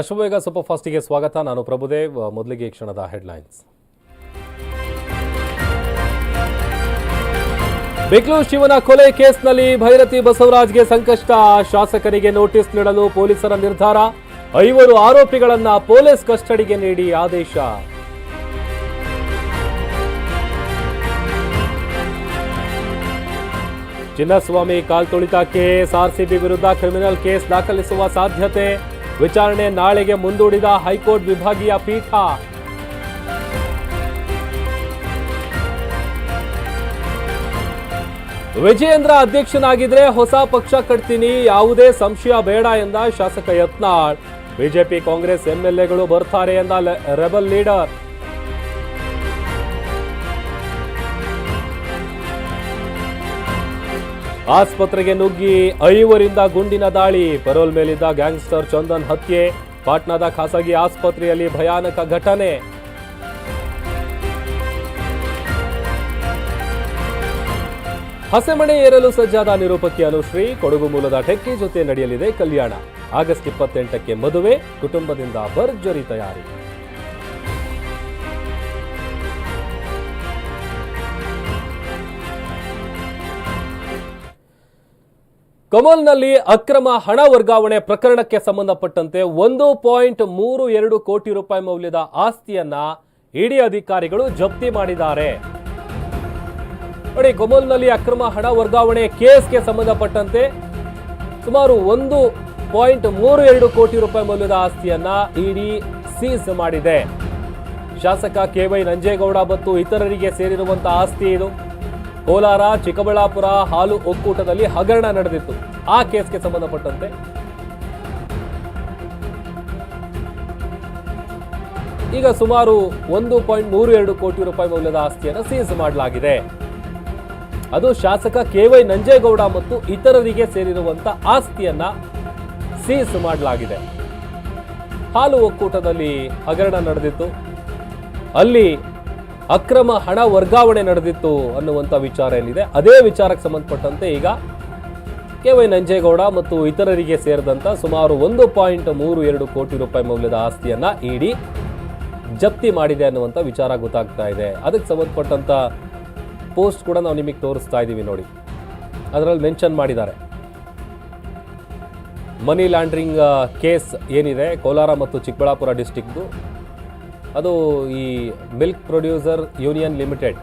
Ashwavega super ಫಾಸ್ಟಿಗೆ ಸ್ವಾಗತ. ನಾನು ಪ್ರಭುದೇವ್ ಮೊದಲಿಗೆ ಕ್ಷಣದ ಹೆಡ್ಲೈನ್ಸ್. ಬೆಂಗಳೂರು ಶಿವನ ಕೊಲೆ ಕೇಸ್ನಲ್ಲಿ ಭೈರತಿ ಬಸವರಾಜ್ಗೆ ಸಂಕಷ್ಟ. ಶಾಸಕರಿಗೆ ನೋಟಿಸ್ ನೀಡಲು ಪೊಲೀಸರ ನಿರ್ಧಾರ. ಐವರು ಆರೋಪಿಗಳನ್ನ ಪೊಲೀಸ್ ಕಸ್ಟಡಿಗೆ ನೀಡಿ ಆದೇಶ. ಚಿನ್ನಸ್ವಾಮಿ ಕಾಲ್ತುಳಿತ ಕೇಸ್. ಆರ್ಸಿಬಿ ವಿರುದ್ಧ ಕ್ರಿಮಿನಲ್ ಕೇಸ್ ದಾಖಲಿಸುವ ಸಾಧ್ಯತೆ. ವಿಚಾರಣೆ ನಾಳೆಗೆ ಮುಂದೂಡಿದ ಹೈಕೋರ್ಟ್ ವಿಭಾಗೀಯ ಪೀಠ. ವಿಜಯೇಂದ್ರ ಅಧ್ಯಕ್ಷನಾಗಿದ್ರೆ ಹೊಸ ಪಕ್ಷ ಕಟ್ತೀನಿ, ಯಾವುದೇ ಸಂಶಯ ಬೇಡ ಎಂದ ಶಾಸಕ ಯತ್ನಾಳ್. ಬಿಜೆಪಿ ಕಾಂಗ್ರೆಸ್ ಎಂಎಲ್ಎಗಳು ಬರ್ತಾರೆ ಎಂದ ರೆಬಲ್ ಲೀಡರ್ ಆಸ್ಪತ್ರೆಗೆ ನುಗ್ಗಿ ಐವರಿಂದ ಗುಂಡಿನ ದಾಳಿ. ಪರೋಲ್ ಮೇಲಿದ್ದ ಗ್ಯಾಂಗ್ಸ್ಟರ್ ಚಂದನ್ ಹತ್ಯೆ. ಪಾಟ್ನಾದ ಖಾಸಗಿ ಆಸ್ಪತ್ರೆಯಲ್ಲಿ ಭಯಾನಕ ಘಟನೆ. ಹಸೆಮಣೆ ಏರಲು ಸಜ್ಜಾದ ನಿರೂಪಕಿ ಅನುಶ್ರೀ. ಕೊಡಗು ಮೂಲದ ಟೆಕ್ಕಿ ಜೊತೆ ನಡೆಯಲಿದೆ ಕಲ್ಯಾಣ. ಆಗಸ್ಟ್ ಇಪ್ಪತ್ತೆಂಟಕ್ಕೆ ಮದುವೆ. ಕುಟುಂಬದಿಂದ ಭರ್ಜರಿ ತಯಾರಿ. ಕಮಲ್ನಲ್ಲಿ ಅಕ್ರಮ ಹಣ ವರ್ಗಾವಣೆ ಪ್ರಕರಣಕ್ಕೆ ಸಂಬಂಧಪಟ್ಟಂತೆ ಒಂದು ಪಾಯಿಂಟ್ ಮೂರು ಎರಡು ಕೋಟಿ ರೂಪಾಯಿ ಮೌಲ್ಯದ ಆಸ್ತಿಯನ್ನ ಇಡಿ ಅಧಿಕಾರಿಗಳು ಜಪ್ತಿ ಮಾಡಿದ್ದಾರೆ. ನೋಡಿ, ಕಮಲ್ನಲ್ಲಿ ಅಕ್ರಮ ಹಣ ವರ್ಗಾವಣೆ ಕೇಸ್ಗೆ ಸಂಬಂಧಪಟ್ಟಂತೆ ಸುಮಾರು ಒಂದು ಪಾಯಿಂಟ್ ಮೂರು ಎರಡು ಕೋಟಿ ರೂಪಾಯಿ ಮೌಲ್ಯದ ಆಸ್ತಿಯನ್ನ ಇಡಿ ಸೀಸ್ ಮಾಡಿದೆ. ಶಾಸಕ ಕೆವೈ ನಂಜೇಗೌಡ ಮತ್ತು ಇತರರಿಗೆ ಸೇರಿರುವಂತಹ ಆಸ್ತಿ ಇದು. ಕೋಲಾರ, ಚಿಕ್ಕಬಳ್ಳಾಪುರ ಹಾಲು ಒಕ್ಕೂಟದಲ್ಲಿ ಹಗರಣ ನಡೆದಿತ್ತು. ಆ ಕೇಸ್ಗೆ ಸಂಬಂಧಪಟ್ಟಂತೆ ಈಗ ಸುಮಾರು ಒಂದು ಪಾಯಿಂಟ್ ಮೂರು ಎರಡು ಕೋಟಿ ರೂಪಾಯಿ ಮೌಲ್ಯದ ಆಸ್ತಿಯನ್ನು ಸೀಸ್ ಮಾಡಲಾಗಿದೆ. ಅದು ಶಾಸಕ ಕೆ ವೈ ನಂಜೇಗೌಡ ಮತ್ತು ಇತರರಿಗೆ ಸೇರಿರುವಂತ ಆಸ್ತಿಯನ್ನ ಸೀಸ್ ಮಾಡಲಾಗಿದೆ. ಹಾಲು ಒಕ್ಕೂಟದಲ್ಲಿ ಹಗರಣ ನಡೆದಿತ್ತು. ಅಲ್ಲಿ ಅಕ್ರಮ ಹಣ ವರ್ಗಾವಣೆ ನಡೆದಿತ್ತು ಅನ್ನುವಂಥ ವಿಚಾರ ಏನಿದೆ? ಅದೇ ವಿಚಾರಕ್ಕೆ ಸಂಬಂಧಪಟ್ಟಂತೆ ಈಗ ಕೆ ವೈ ನಂಜೇಗೌಡ ಮತ್ತು ಇತರರಿಗೆ ಸೇರಿದಂಥ ಸುಮಾರು ಒಂದು ಪಾಯಿಂಟ್ ಮೂರು ಎರಡು ಕೋಟಿ ರೂಪಾಯಿ ಮೌಲ್ಯದ ಆಸ್ತಿಯನ್ನು ಇಡಿ ಜಪ್ತಿ ಮಾಡಿದೆ ಅನ್ನುವಂಥ ವಿಚಾರ ಗೊತ್ತಾಗ್ತಾ ಇದೆ. ಅದಕ್ಕೆ ಸಂಬಂಧಪಟ್ಟಂಥ ಪೋಸ್ಟ್ ಕೂಡ ನಾವು ನಿಮಗೆ ತೋರಿಸ್ತಾ ಇದ್ದೀವಿ ನೋಡಿ. ಅದರಲ್ಲಿ ಮೆನ್ಷನ್ ಮಾಡಿದ್ದಾರೆ. ಮನಿ ಲಾಂಡ್ರಿಂಗ್ ಕೇಸ್ ಏನಿದೆ? ಕೋಲಾರ ಮತ್ತು ಚಿಕ್ಕಬಳ್ಳಾಪುರ ಡಿಸ್ಟಿಕ್ದು ಅದು ಈ ಮಿಲ್ಕ್ ಪ್ರೊಡ್ಯೂಸರ್ ಯೂನಿಯನ್ ಲಿಮಿಟೆಡ್.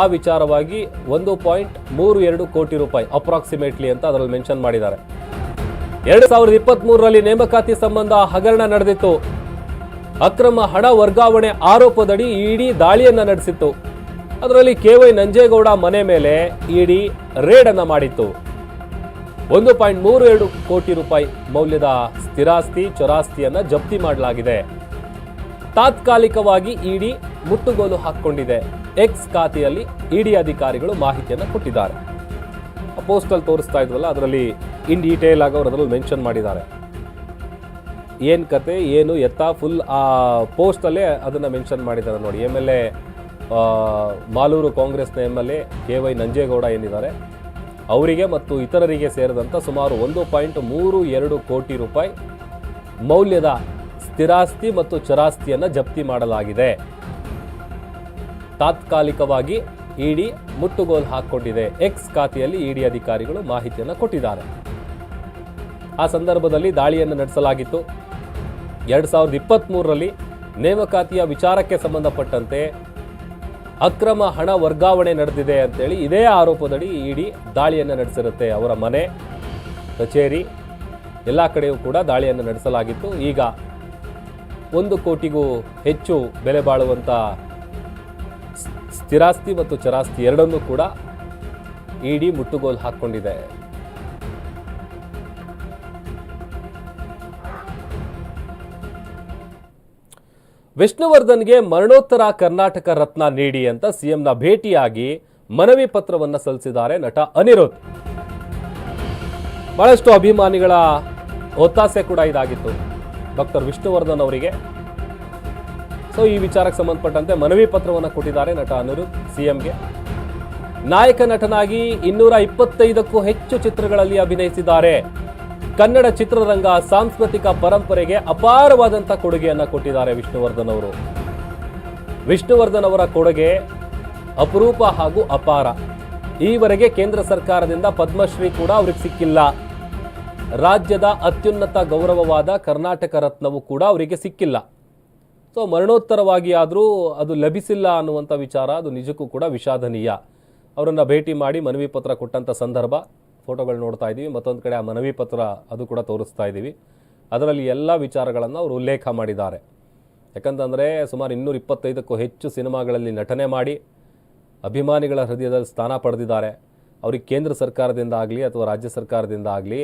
ಆ ವಿಚಾರವಾಗಿ ಒಂದು ಪಾಯಿಂಟ್ ಮೂರು ಎರಡು ಕೋಟಿ ರೂಪಾಯಿ ಅಪ್ರಾಕ್ಸಿಮೇಟ್ಲಿ ಅಂತ ಅದರಲ್ಲಿ ಮೆನ್ಷನ್ ಮಾಡಿದ್ದಾರೆ. ಎರಡು ಸಾವಿರದ ಇಪ್ಪತ್ತ್ಮೂರರಲ್ಲಿ ನೇಮಕಾತಿ ಸಂಬಂಧ ಹಗರಣ ನಡೆದಿತ್ತು. ಅಕ್ರಮ ಹಣ ವರ್ಗಾವಣೆ ಆರೋಪದಡಿ ಇಡಿ ದಾಳಿಯನ್ನು ನಡೆಸಿತ್ತು. ಅದರಲ್ಲಿ ಕೆ ವೈ ನಂಜೇಗೌಡ ಮನೆ ಮೇಲೆ ಇಡಿ ರೇಡ್ ಅನ್ನು ಮಾಡಿತ್ತು. ಒಂದು ಪಾಯಿಂಟ್ ಮೂರು ಎರಡು ಕೋಟಿ ರೂಪಾಯಿ ಮೌಲ್ಯದ ಸ್ಥಿರಾಸ್ತಿ, ಚೊರಾಸ್ತಿಯನ್ನು ಜಪ್ತಿ ಮಾಡಲಾಗಿದೆ. ತಾತ್ಕಾಲಿಕವಾಗಿ ಇಡಿ ಮುಟ್ಟುಗೋಲು ಹಾಕಿಕೊಂಡಿದೆ. ಎಕ್ಸ್ ಖಾತೆಯಲ್ಲಿ ಇಡಿ ಅಧಿಕಾರಿಗಳು ಮಾಹಿತಿಯನ್ನು ಕೊಟ್ಟಿದ್ದಾರೆ. ಪೋಸ್ಟಲ್ಲಿ ತೋರಿಸ್ತಾ ಇದ್ವಲ್ಲ, ಅದರಲ್ಲಿ ಇನ್ ಡೀಟೇಲ್ ಆಗಿ ಅವರು ಅದರಲ್ಲಿ ಮೆನ್ಷನ್ ಮಾಡಿದ್ದಾರೆ. ಏನು ಕತೆ, ಏನು ಎತ್ತ ಫುಲ್ ಆ ಪೋಸ್ಟಲ್ಲೇ ಅದನ್ನು ಮೆನ್ಷನ್ ಮಾಡಿದ್ದಾರೆ ನೋಡಿ. ಎಂ ಎಲ್ ಎ ಮಾಲೂರು ಕಾಂಗ್ರೆಸ್ನ M L A K Y Nanjegowda ಏನಿದ್ದಾರೆ, ಅವರಿಗೆ ಮತ್ತು ಇತರರಿಗೆ ಸೇರಿದಂಥ ಸುಮಾರು ಒಂದು ಪಾಯಿಂಟ್ ಮೂರು ಎರಡು ಕೋಟಿ ರೂಪಾಯಿ ಮೌಲ್ಯದ ಸ್ಥಿರಾಸ್ತಿ ಮತ್ತು ಚರಾಸ್ತಿಯನ್ನು ಜಪ್ತಿ ಮಾಡಲಾಗಿದೆ. ತಾತ್ಕಾಲಿಕವಾಗಿ ಇಡಿ ಮುಟ್ಟುಗೋಲು ಹಾಕ್ಕೊಂಡಿದೆ. ಎಕ್ಸ್ ಖಾತೆಯಲ್ಲಿ ಇಡಿ ಅಧಿಕಾರಿಗಳು ಮಾಹಿತಿಯನ್ನು ಕೊಟ್ಟಿದ್ದಾರೆ. ಆ ಸಂದರ್ಭದಲ್ಲಿ ದಾಳಿಯನ್ನು ನಡೆಸಲಾಗಿತ್ತು. ಎರಡು ಸಾವಿರದ ಇಪ್ಪತ್ತ್ಮೂರರಲ್ಲಿ ನೇಮಕಾತಿಯ ವಿಚಾರಕ್ಕೆ ಸಂಬಂಧಪಟ್ಟಂತೆ ಅಕ್ರಮ ಹಣ ವರ್ಗಾವಣೆ ನಡೆದಿದೆ ಅಂತೇಳಿ ಇದೇ ಆರೋಪದಡಿ ಇಡಿ ದಾಳಿಯನ್ನು ನಡೆಸಿರುತ್ತೆ ಅವರ ಮನೆ, ಕಚೇರಿ, ಎಲ್ಲ ಕಡೆಯೂ ಕೂಡ ದಾಳಿಯನ್ನು ನಡೆಸಲಾಗಿತ್ತು. ಈಗ ಒಂದು ಕೋಟಿಗೂ ಹೆಚ್ಚು ಬೆಲೆ ಬಾಳುವಂಥ ಸ್ಥಿರಾಸ್ತಿ ಮತ್ತು ಚರಾಸ್ತಿ ಎರಡನ್ನೂ ಕೂಡ ಇಡಿ ಮುಟ್ಟುಗೋಲು ಹಾಕ್ಕೊಂಡಿದೆ. ವಿಷ್ಣುವರ್ಧನ್ಗೆ ಮರಣೋತ್ತರ ಕರ್ನಾಟಕ ರತ್ನ ನೀಡಿ ಅಂತ ಸಿಎಂನ ಭೇಟಿಯಾಗಿ ಮನವಿ ಪತ್ರವನ್ನ ಸಲ್ಲಿಸಿದ್ದಾರೆ ನಟ ಅನಿರುದ್ಧ್. ಬಹಳಷ್ಟು ಅಭಿಮಾನಿಗಳ ಒತ್ತಾಸೆ ಕೂಡ ಇದಾಗಿತ್ತು. ಡಾಕ್ಟರ್ ವಿಷ್ಣುವರ್ಧನ್ ಅವರಿಗೆ. ಸೊ ಈ ವಿಚಾರಕ್ಕೆ ಸಂಬಂಧಪಟ್ಟಂತೆ ಮನವಿ ಪತ್ರವನ್ನು ಕೊಟ್ಟಿದ್ದಾರೆ ನಟ ಅನಿರುದ್ಧ್ ಸಿಎಂಗೆ. ನಾಯಕ ನಟನಾಗಿ ಇನ್ನೂರ ಇಪ್ಪತ್ತೈದಕ್ಕೂ ಹೆಚ್ಚು ಚಿತ್ರಗಳಲ್ಲಿ ಅಭಿನಯಿಸಿದ್ದಾರೆ. ಕನ್ನಡ ಚಿತ್ರರಂಗ ಸಾಂಸ್ಕೃತಿಕ ಪರಂಪರೆಗೆ ಅಪಾರವಾದಂಥ ಕೊಡುಗೆಯನ್ನು ಕೊಟ್ಟಿದ್ದಾರೆ ವಿಷ್ಣುವರ್ಧನ್ ಅವರು. ವಿಷ್ಣುವರ್ಧನ್ ಅವರ ಕೊಡುಗೆ ಅಪರೂಪ ಹಾಗೂ ಅಪಾರ. ಈವರೆಗೆ ಕೇಂದ್ರ ಸರ್ಕಾರದಿಂದ ಪದ್ಮಶ್ರೀ ಕೂಡ ಅವ್ರಿಗೆ ಸಿಕ್ಕಿಲ್ಲ. ರಾಜ್ಯದ ಅತ್ಯುನ್ನತ ಗೌರವವಾದ ಕರ್ನಾಟಕ ರತ್ನವು ಕೂಡ ಅವರಿಗೆ ಸಿಕ್ಕಿಲ್ಲ. ಸೊ ಮರಣೋತ್ತರವಾಗಿ ಆದರೂ ಅದು ಲಭಿಸಿಲ್ಲ ಅನ್ನುವಂಥ ವಿಚಾರ, ಅದು ನಿಜಕ್ಕೂ ಕೂಡ ವಿಷಾದನೀಯ. ಅವರನ್ನು ಭೇಟಿ ಮಾಡಿ ಮನವಿ ಪತ್ರ ಕೊಟ್ಟಂಥ ಸಂದರ್ಭ, ಫೋಟೋಗಳು ನೋಡ್ತಾ ಇದ್ದೀವಿ, ಮತ್ತೊಂದು ಕಡೆ ಆ ಮನವಿ ಪತ್ರ ಅದು ಕೂಡ ತೋರಿಸ್ತಾ ಇದ್ದೀವಿ. ಅದರಲ್ಲಿ ಎಲ್ಲ ವಿಚಾರಗಳನ್ನು ಅವರು ಉಲ್ಲೇಖ ಮಾಡಿದ್ದಾರೆ. ಯಾಕಂತಂದರೆ ಸುಮಾರು ಇನ್ನೂರ ಇಪ್ಪತ್ತೈದಕ್ಕೂ ಹೆಚ್ಚು ಸಿನಿಮಾಗಳಲ್ಲಿ ನಟನೆ ಮಾಡಿ, ಅಭಿಮಾನಿಗಳ ಹೃದಯದಲ್ಲಿ ಸ್ಥಾನ ಪಡೆದಿದ್ದಾರೆ. ಅವರಿಗೆ ಕೇಂದ್ರ ಸರ್ಕಾರದಿಂದ ಆಗಲಿ ಅಥವಾ ರಾಜ್ಯ ಸರ್ಕಾರದಿಂದ ಆಗಲಿ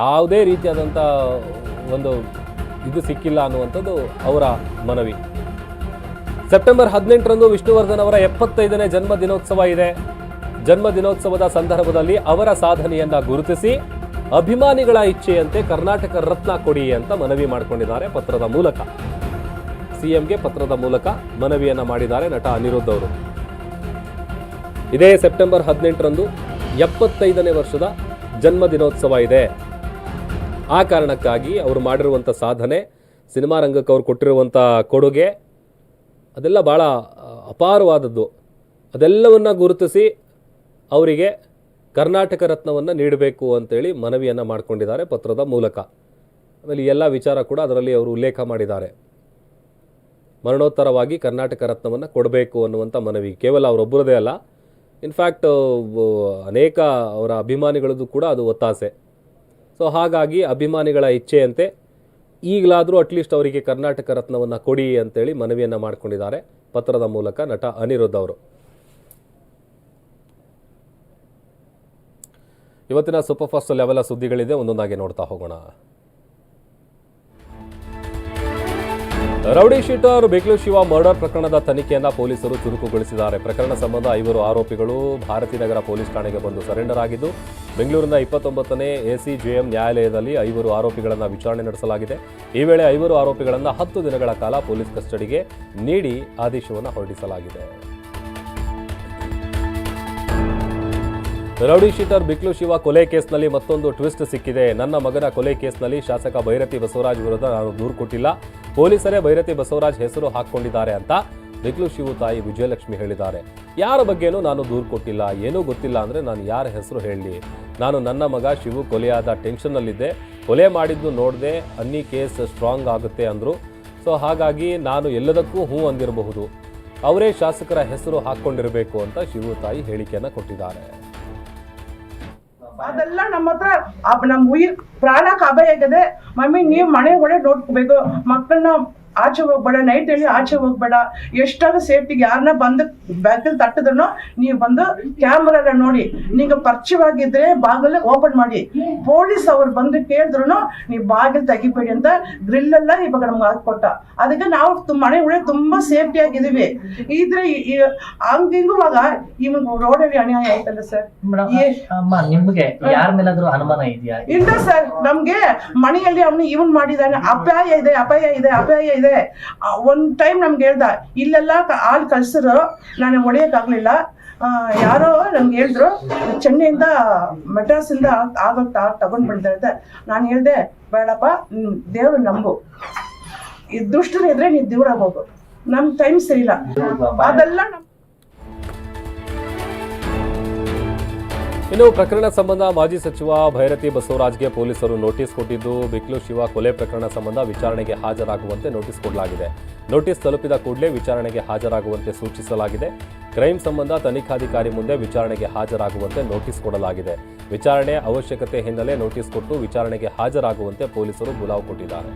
ಯಾವುದೇ ರೀತಿಯಾದಂಥ ಒಂದು ಇದು ಸಿಕ್ಕಿಲ್ಲ ಅನ್ನುವಂಥದ್ದು ಅವರ ಮನವಿ. ಸೆಪ್ಟೆಂಬರ್ ಹದಿನೆಂಟರಂದು ವಿಷ್ಣುವರ್ಧನ್ ಅವರ ಎಪ್ಪತ್ತೈದನೇ ಜನ್ಮ ದಿನೋತ್ಸವ ಇದೆ. ಜನ್ಮ ದಿನೋತ್ಸವದ ಸಂದರ್ಭದಲ್ಲಿ ಅವರ ಸಾಧನೆಯನ್ನ ಗುರುತಿಸಿ ಅಭಿಮಾನಿಗಳ ಇಚ್ಛೆಯಂತೆ ಕರ್ನಾಟಕ ರತ್ನ ಕೊಡಿ ಅಂತ ಮನವಿ ಮಾಡಿಕೊಂಡಿದ್ದಾರೆ ಪತ್ರದ ಮೂಲಕ. ಸಿಎಂಗೆ ಪತ್ರದ ಮೂಲಕ ಮನವಿಯನ್ನ ಮಾಡಿದ್ದಾರೆ ನಟ ಅನಿರುದ್ಧ ಅವರು. ಇದೇ ಸೆಪ್ಟೆಂಬರ್ ಹದಿನೆಂಟರಂದು ಎಪ್ಪತ್ತೈದನೇ ವರ್ಷದ ಜನ್ಮ ದಿನೋತ್ಸವ ಇದೆ. ಆ ಕಾರಣಕ್ಕಾಗಿ ಅವರು ಮಾಡಿರುವಂಥ ಸಾಧನೆ, ಸಿನಿಮಾ ರಂಗಕ್ಕೆ ಅವ್ರು ಕೊಟ್ಟಿರುವಂಥ ಕೊಡುಗೆ, ಅದೆಲ್ಲ ಭಾಳ ಅಪಾರವಾದದ್ದು. ಅದೆಲ್ಲವನ್ನ ಗುರುತಿಸಿ ಅವರಿಗೆ ಕರ್ನಾಟಕ ರತ್ನವನ್ನು ನೀಡಬೇಕು ಅಂತೇಳಿ ಮನವಿಯನ್ನು ಮಾಡಿಕೊಂಡಿದ್ದಾರೆ ಪತ್ರದ ಮೂಲಕ. ಆಮೇಲೆ ಎಲ್ಲ ವಿಚಾರ ಕೂಡ ಅದರಲ್ಲಿ ಅವರು ಉಲ್ಲೇಖ ಮಾಡಿದ್ದಾರೆ. ಮರಣೋತ್ತರವಾಗಿ ಕರ್ನಾಟಕ ರತ್ನವನ್ನು ಕೊಡಬೇಕು ಅನ್ನುವಂಥ ಮನವಿ. ಕೇವಲ ಅವರೊಬ್ಬರದೇ ಅಲ್ಲ ಇನ್ಫ್ಯಾಕ್ಟ್ ಅನೇಕ ಅವರ ಅಭಿಮಾನಿಗಳದ್ದು ಕೂಡ ಅದು ಒತ್ತಾಸೆ. ಸೊ ಹಾಗಾಗಿ ಅಭಿಮಾನಿಗಳ ಇಚ್ಛೆಯಂತೆ ಈಗಲಾದರೂ ಅಟ್ಲೀಸ್ಟ್ ಅವರಿಗೆ ಕರ್ನಾಟಕ ರತ್ನವನ್ನು ಕೊಡಿ ಅಂತೇಳಿ ಮನವಿಯನ್ನು ಮಾಡಿಕೊಂಡಿದ್ದಾರೆ ಪತ್ರದ ಮೂಲಕ ನಟ ಅನಿರುದ್ಧ ಅವರು. ಇವತ್ತಿನ ಸೂಪರ್ ಫಾಸ್ಟ್ ಲೆವೆಲ್ ಸುದ್ದಿಗಳಿದೆ, ಒಂದೊಂದಾಗಿ ನೋಡ್ತಾ ಹೋಗೋಣ. Rowdy sheeter Bengaluru Shiva murder ಪ್ರಕರಣದ ತನಿಖೆಯನ್ನ ಪೊಲೀಸರು ಚುರುಕುಗೊಳಿಸಿದ್ದಾರೆ. ಪ್ರಕರಣ ಸಂಬಂಧ ಐವರು ಆರೋಪಿಗಳು ಭಾರತೀನಗರ ಪೊಲೀಸ್ ಠಾಣೆಗೆ ಬಂದು ಸರೆಂಡರ್ ಆಗಿದ್ದು ಬೆಂಗಳೂರಿನ ಇಪ್ಪತ್ತೊಂಬತ್ತನೇ ಎಸಿಜೆಎಂ ನ್ಯಾಯಾಲಯದಲ್ಲಿ ಐವರು ಆರೋಪಿಗಳನ್ನು ವಿಚಾರಣೆ ನಡೆಸಲಾಗಿದೆ. ಈ ವೇಳೆ ಐವರು ಆರೋಪಿಗಳನ್ನು ಹತ್ತು ದಿನಗಳ ಕಾಲ ಪೊಲೀಸ್ ಕಸ್ಟಡಿಗೆ ನೀಡಿ ಆದೇಶವನ್ನು ಹೊರಡಿಸಲಾಗಿದೆ. ರೌಡಿ ಶೀಟರ್ ಬಿಕ್ಲು ಶಿವ ಕೊಲೆ ಕೇಸ್ನಲ್ಲಿ ಮತ್ತೊಂದು ಟ್ವಿಸ್ಟ್ ಸಿಕ್ಕಿದೆ. ನನ್ನ ಮಗನ ಕೊಲೆ ಕೇಸ್ನಲ್ಲಿ ಶಾಸಕ ಭೈರತಿ ಬಸವರಾಜ್ ವಿರುದ್ಧ ನಾನು ದೂರು ಕೊಟ್ಟಿಲ್ಲ. ಪೊಲೀಸರೇ ಭೈರತಿ ಬಸವರಾಜ್ ಹೆಸರು ಹಾಕೊಂಡಿದ್ದಾರೆ ಅಂತ ಬಿಕ್ಲು ಶಿವು ತಾಯಿ ವಿಜಯಲಕ್ಷ್ಮಿ ಹೇಳಿದ್ದಾರೆ. ಯಾರ ಬಗ್ಗೆನೂ ನಾನು ದೂರು ಕೊಟ್ಟಿಲ್ಲ, ಏನೂ ಗೊತ್ತಿಲ್ಲ ಅಂದರೆ ನಾನು ಯಾರ ಹೆಸರು ಹೇಳಲಿ. ನಾನು ನನ್ನ ಮಗ ಶಿವು ಕೊಲೆಯಾದ ಟೆನ್ಷನ್ನಲ್ಲಿದ್ದೆ, ಕೊಲೆ ಮಾಡಿದ್ದು ನೋಡದೆ, ಅನ್ನಿ ಕೇಸ್ ಸ್ಟ್ರಾಂಗ್ ಆಗುತ್ತೆ ಅಂದರು. ಸೊ ಹಾಗಾಗಿ ನಾನು ಎಲ್ಲದಕ್ಕೂ ಹ್ಞೂ ಅಂದಿರಬಹುದು. ಅವರೇ ಶಾಸಕರ ಹೆಸರು ಹಾಕ್ಕೊಂಡಿರಬೇಕು ಅಂತ ಶಿವು ತಾಯಿ ಹೇಳಿಕೆಯನ್ನು ಕೊಟ್ಟಿದ್ದಾರೆ. ಅದೆಲ್ಲ ನಮ್ಮ ಹತ್ರ ಅಬ್- ನಮ್ ಉಯಿರ್ ಪ್ರಾಣಕ್ಕೆ ಅಭಯ ಆಗಿದೆ ಮಮ್ಮಿ ನೀವು ಮನೆ ಒಳಗೆ ನೋಡ್ಕೋಬೇಕು ಮಕ್ಕಳನ್ನ ಆಚೆ ಹೋಗ್ಬೇಡ ನೈಟ್ ಹೇಳಿ ಆಚೆ ಹೋಗ್ಬೇಡ. ಎಷ್ಟಾದ್ರೂ ಸೇಫ್ಟಿಗೆ ಯಾರನ್ನ ಬಂದು ಬ್ಯಾಗಲ್ಲಿ ತಟ್ಟಿದ್ರು ನೀವು ಬಂದು ಕ್ಯಾಮ್ರಾ ಎಲ್ಲ ನೋಡಿ. ನೀವು ಪರಿಚಯವಾಗಿದ್ರೆ ಬಾಗಿಲು ಓಪನ್ ಮಾಡಿ. ಪೊಲೀಸ್ ಅವ್ರು ಬಂದು ಕೇಳಿದ್ರು ನೀವು ಬಾಗಿಲು ತೆಗಿಬೇಡಿ ಅಂತ ಗ್ರಿಲ್ ಎಲ್ಲ ಇವಾಗ ನಮ್ಗೆ ಹಾಕೊಟ್ಟ ಅದಕ್ಕೆ ನಾವು ತುಂಬ ಮನೆ ಒಳಗೆ ತುಂಬಾ ಸೇಫ್ಟಿ ಆಗಿದೀವಿ ಇದ್ರೆ ಹಂಗಿಂಗುವಾಗ ಇವಾಗ ರೋಡಲ್ಲಿ ಅನ್ಯಾಯ ಆಯ್ತಲ್ಲ ಸರ್ ಅಮ್ಮ ನಿಮ್ಗೆ ಯಾರ ಮೇಲಾದ್ರೂ ಅನುಮಾನ ಇದೆಯಾ? ಇಲ್ಲ ಸರ್ ನಮ್ಗೆ ಮನೆಯಲ್ಲಿ ಅವನು ಇವನ್ ಮಾಡಿದಾನೆ ಅಪಾಯ ಇದೆ ಅಪಾಯ ಇದೆ ಅಪಾಯ ಇದೆ. ಆ, ಒಂದ್ ಟೈಮ್ ನಮ್ಗೆ ಹೇಳ್ದ ಇಲ್ಲೆಲ್ಲ ಹಾಲು ಕಲ್ಸಿದ್ರು ನಾನು ಒಡೆಯೋಕ್ಕಾಗಲಿಲ್ಲ ಯಾರೋ ನಮ್ಗೆ ಹೇಳಿದ್ರು ಚೆನ್ನೈಯಿಂದ ಮೆಡ್ರಾಸಿಂದ ಆಗೋಗ್ತಾ ತಗೊಂಡ್ ಬಂದಿದ್ದಾರೆ ಅಂತ. ನಾನು ಹೇಳ್ದೆ ಬೇಡಪ್ಪ ದೇವ್ರ ನಂಬು. ಈ ದುಷ್ಟರಿದ್ರೆ ಇದ್ರೆ ನೀನ್ ದೂರ ಹೋಗು. ನಮ್ ಟೈಮ್ ಸರಿಯಿಲ್ಲ ಅದೆಲ್ಲ ನಮ್ ಇನ್ನು ಪ್ರಕರಣ ಸಂಬಂಧ ಮಾಜಿ ಸಚಿವ ಭೈರತಿ ಬಸವರಾಜ್ಗೆ ಪೊಲೀಸರು ನೋಟಿಸ್ ಕೊಟ್ಟಿದ್ದು, ಬಿಕ್ಲು ಶಿವ ಕೊಲೆ ಪ್ರಕರಣ ಸಂಬಂಧ ವಿಚಾರಣೆಗೆ ಹಾಜರಾಗುವಂತೆ ನೋಟಿಸ್ ಕೊಡಲಾಗಿದೆ. ನೋಟಿಸ್ ತಲುಪಿದ ಕೂಡಲೇ ವಿಚಾರಣೆಗೆ ಹಾಜರಾಗುವಂತೆ ಸೂಚಿಸಲಾಗಿದೆ. ಕ್ರೈಂ ಸಂಬಂಧ ತನಿಖಾಧಿಕಾರಿ ಮುಂದೆ ವಿಚಾರಣೆಗೆ ಹಾಜರಾಗುವಂತೆ ನೋಟಿಸ್ ಕೊಡಲಾಗಿದೆ. ವಿಚಾರಣೆ ಅವಶ್ಯಕತೆ ಹಿನ್ನೆಲೆ ನೋಟಿಸ್ ಕೊಟ್ಟು ವಿಚಾರಣೆಗೆ ಹಾಜರಾಗುವಂತೆ ಪೊಲೀಸರು ಬುಲಾವ್ ಕೊಟ್ಟಿದ್ದಾರೆ.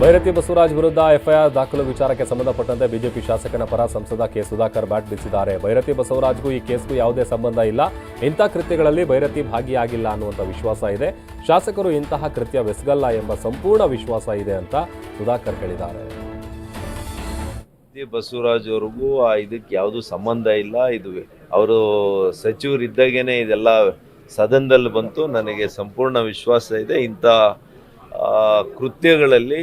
ಭೈರತಿ ಬಸವರಾಜ್ ವಿರುದ್ಧ ಎಫ್ಐಆರ್ ದಾಖಲು ವಿಚಾರಕ್ಕೆ ಸಂಬಂಧಪಟ್ಟಂತೆ ಬಿಜೆಪಿ ಶಾಸಕನ ಪರ ಸಂಸದ ಕೆ ಸುಧಾಕರ್ ಬ್ಯಾಟ್ ಬೀಸಿದ್ದಾರೆ ಭೈರತಿ ಬಸವರಾಜ್ಗೂ ಈ ಕೇಸ್ಗೂ ಯಾವುದೇ ಸಂಬಂಧ ಇಲ್ಲ. ಇಂಥ ಕೃತ್ಯಗಳಲ್ಲಿ ಭೈರತಿ ಭಾಗಿಯಾಗಿಲ್ಲ ಅನ್ನುವಂಥ ವಿಶ್ವಾಸ ಇದೆ. ಶಾಸಕರು ಇಂತಹ ಕೃತ್ಯ ಬೆಸಗಲ್ಲ ಎಂಬ ಸಂಪೂರ್ಣ ವಿಶ್ವಾಸ ಇದೆ ಅಂತ ಸುಧಾಕರ್ ಹೇಳಿದ್ದಾರೆ. ಬಸವರಾಜ್ ಅವ್ರಿಗೂ ಇದಕ್ಕೆ ಯಾವುದೂ ಸಂಬಂಧ ಇಲ್ಲ. ಇದು ಅವರು ಸಚಿವರಿದ್ದಾಗೇನೆ ಇದೆಲ್ಲ ಸದನದಲ್ಲಿ ಬಂತು. ನನಗೆ ಸಂಪೂರ್ಣ ವಿಶ್ವಾಸ ಇದೆ. ಇಂಥ ಕೃತ್ಯಗಳಲ್ಲಿ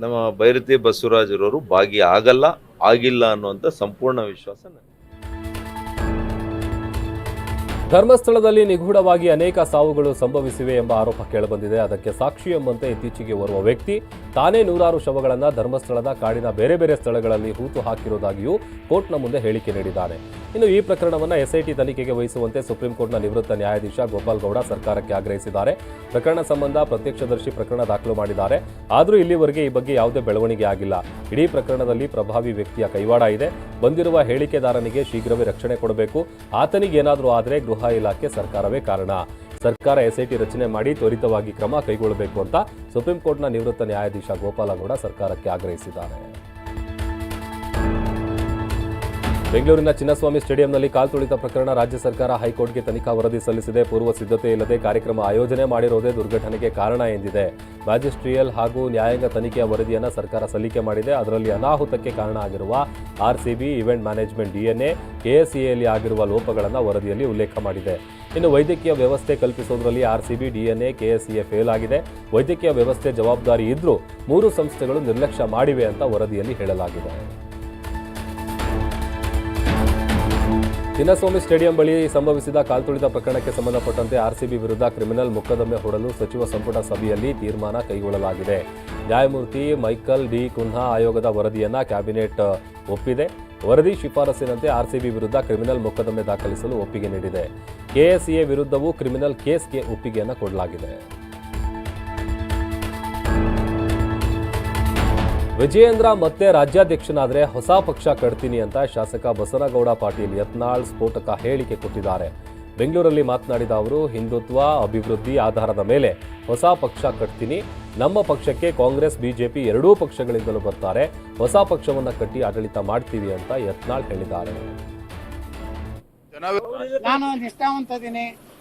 ನಮ್ಮ ಭೈರತಿ ಬಸವರಾಜರವರು ಭಾಗಿ ಆಗಲ್ಲ ಆಗಿಲ್ಲ ಅನ್ನುವಂಥ ಸಂಪೂರ್ಣ ವಿಶ್ವಾಸ ನನಗೆ ಧರ್ಮಸ್ಥಳದಲ್ಲಿ ನಿಗೂಢವಾಗಿ ಅನೇಕ ಸಾವುಗಳು ಸಂಭವಿಸಿವೆ ಎಂಬ ಆರೋಪ ಕೇಳಬಂದಿದೆ. ಅದಕ್ಕೆ ಸಾಕ್ಷಿ ಎಂಬಂತೆ ಇತ್ತೀಚೆಗೆ ಓರ್ವ ವ್ಯಕ್ತಿ ತಾನೇ ನೂರಾರು ಶವಗಳನ್ನು ಧರ್ಮಸ್ಥಳದ ಕಾಡಿನ ಬೇರೆ ಬೇರೆ ಸ್ಥಳಗಳಲ್ಲಿ ಹೂತು ಹಾಕಿರುವುದಾಗಿಯೂ ಕೋರ್ಟ್ನ ಮುಂದೆ ಹೇಳಿಕೆ ನೀಡಿದ್ದಾರೆ ಇನ್ನು ಈ ಪ್ರಕರಣವನ್ನು ಎಸ್ಐಟಿ ತನಿಖೆಗೆ ವಹಿಸುವಂತೆ ಸುಪ್ರೀಂ ಕೋರ್ಟ್ನ ನಿವೃತ್ತ ನ್ಯಾಯಾಧೀಶ ಗೋಪಾಲ್ ಗೌಡ ಸರ್ಕಾರಕ್ಕೆ ಆಗ್ರಹಿಸಿದ್ದಾರೆ. ಪ್ರಕರಣ ಸಂಬಂಧ ಪ್ರತ್ಯಕ್ಷದರ್ಶಿ ಪ್ರಕರಣ ದಾಖಲು ಮಾಡಿದ್ದಾರೆ. ಆದರೂ ಇಲ್ಲಿವರೆಗೆ ಈ ಬಗ್ಗೆ ಯಾವುದೇ ಬೆಳವಣಿಗೆ ಆಗಿಲ್ಲ. ಇಡೀ ಪ್ರಕರಣದಲ್ಲಿ ಪ್ರಭಾವಿ ವ್ಯಕ್ತಿಯ ಕೈವಾಡ ಇದೆ. ಬಂದಿರುವ ಹೇಳಿಕೆದಾರನಿಗೆ ಶೀಘ್ರವೇ ರಕ್ಷಣೆ ಕೊಡಬೇಕು. ಆತನಿಗೆ ಏನಾದರೂ ಆದರೆ ಗೃಹ ಇಲಾಖೆ ಸರ್ಕಾರವೇ ಕಾರಣ. ಸರ್ಕಾರ ಎಸ್ಐಟಿ ರಚನೆ ಮಾಡಿ ತ್ವರಿತವಾಗಿ ಕ್ರಮ ಕೈಗೊಳ್ಳಬೇಕು ಅಂತ ಸುಪ್ರೀಂ ಕೋರ್ಟ್ನ ನಿವೃತ್ತ ನ್ಯಾಯಾಧೀಶ ಗೋಪಾಲಗೌಡ ಸರ್ಕಾರಕ್ಕೆ ಆಗ್ರಹಿಸಿದ್ದಾರೆ. ಬೆಂಗಳೂರಿನ ಚಿನ್ನಸ್ವಾಮಿ ಸ್ಟೇಡಿಯಂನಲ್ಲಿ ಕಾಲ್ತುಳಿತ ಪ್ರಕರಣ ರಾಜ್ಯ ಸರ್ಕಾರ ಹೈಕೋರ್ಟ್ಗೆ ತನಿಖಾ ವರದಿ ಸಲ್ಲಿಸಿದೆ. ಪೂರ್ವ ಸಿದ್ಧತೆ ಇಲ್ಲದೆ ಕಾರ್ಯಕ್ರಮ ಆಯೋಜನೆ ಮಾಡಿರುವುದೇ ದುರ್ಘಟನೆಗೆ ಕಾರಣ ಎಂದಿದೆ. ಮ್ಯಾಜಿಸ್ಟ್ರಿಯಲ್ ಹಾಗೂ ನ್ಯಾಯಾಂಗ ತನಿಖೆಯ ವರದಿಯನ್ನು ಸರ್ಕಾರ ಸಲ್ಲಿಕೆ ಮಾಡಿದೆ. ಅದರಲ್ಲಿ ಅನಾಹುತಕ್ಕೆ ಕಾರಣ ಆಗಿರುವ ಆರ್ಸಿಬಿ, ಇವೆಂಟ್ ಮ್ಯಾನೇಜ್ಮೆಂಟ್, ಡಿಎನ್ಎ ಕೆಎಸ್ಸಿಎಯಲ್ಲಿ ಆಗಿರುವ ಲೋಪಗಳನ್ನು ವರದಿಯಲ್ಲಿ ಉಲ್ಲೇಖ ಮಾಡಿದೆ. ಇನ್ನು ವೈದ್ಯಕೀಯ ವ್ಯವಸ್ಥೆ ಕಲ್ಪಿಸುವುದರಲ್ಲಿ ಆರ್ಸಿಬಿ, ಡಿಎನ್ಎ, ಕೆಎಸ್ಸಿಎ ಫೇಲ್ ಆಗಿದೆ. ವೈದ್ಯಕೀಯ ವ್ಯವಸ್ಥೆ ಜವಾಬ್ದಾರಿ ಇದ್ರೂ ಮೂರು ಸಂಸ್ಥೆಗಳು ನಿರ್ಲಕ್ಷ್ಯ ಮಾಡಿವೆ ಅಂತ ವರದಿಯಲ್ಲಿ ಹೇಳಲಾಗಿದೆ. ಚಿನ್ನಸ್ವಾಮಿ ಸ್ಟೇಡಿಯಂ ಬಳಿ ಸಂಭವಿಸಿದ ಕಾಲ್ತುಳಿತ ಪ್ರಕರಣಕ್ಕೆ ಸಂಬಂಧಪಟ್ಟಂತೆ ಆರ್ಸಿಬಿ ವಿರುದ್ಧ ಕ್ರಿಮಿನಲ್ ಮೊಕದ್ದಮೆ ಹೂಡಲು ಸಚಿವ ಸಂಪುಟ ಸಭೆಯಲ್ಲಿ ತೀರ್ಮಾನ ಕೈಗೊಳ್ಳಲಾಗಿದೆ. ನ್ಯಾಯಮೂರ್ತಿ ಮೈಕಲ್ ಡಿ. ಕುನ್ಹಾ ಆಯೋಗದ ವರದಿಯನ್ನು ಕ್ಯಾಬಿನೆಟ್ ಒಪ್ಪಿದೆ. ವರದಿ ಶಿಫಾರಸಿನಂತೆ ಆರ್ಸಿಬಿ ವಿರುದ್ಧ ಕ್ರಿಮಿನಲ್ ಮೊಕದ್ದಮೆ ದಾಖಲಿಸಲು ಒಪ್ಪಿಗೆ ನೀಡಿದೆ. ಕೆಎಸ್ಸಿಎ ವಿರುದ್ಧವೂ ಕ್ರಿಮಿನಲ್ ಕೇಸ್ಗೆ ಒಪ್ಪಿಗೆಯನ್ನು ಕೊಡಲಾಗಿದೆ. ವಿಜಯೇಂದ್ರ ಮತ್ತೆ ರಾಜ್ಯಾಧ್ಯಕ್ಷನಾದರೆ ಹೊಸ ಪಕ್ಷ ಕಟ್ತೀನಿ ಅಂತ ಶಾಸಕ ಬಸನಗೌಡ ಪಾಟೀಲ್ ಯತ್ನಾಳ್ ಸ್ಫೋಟಕ ಹೇಳಿಕೆ ಕೊಟ್ಟಿದ್ದಾರೆ. ಬೆಂಗಳೂರಲ್ಲಿ ಮಾತನಾಡಿದ ಅವರು, ಹಿಂದುತ್ವ, ಅಭಿವೃದ್ಧಿ ಆಧಾರದ ಮೇಲೆ ಹೊಸ ಪಕ್ಷ ಕಟ್ತೀನಿ. ನಮ್ಮ ಪಕ್ಷಕ್ಕೆ ಕಾಂಗ್ರೆಸ್, ಬಿಜೆಪಿ ಎರಡೂ ಪಕ್ಷಗಳಿಂದಲೂ ಬರ್ತಾರೆ. ಹೊಸ ಪಕ್ಷವನ್ನು ಕಟ್ಟಿ ಆಡಳಿತ ಮಾಡ್ತೀವಿ ಅಂತ ಯತ್ನಾಳ್ ಹೇಳಿದ್ದಾರೆ. ನಾನು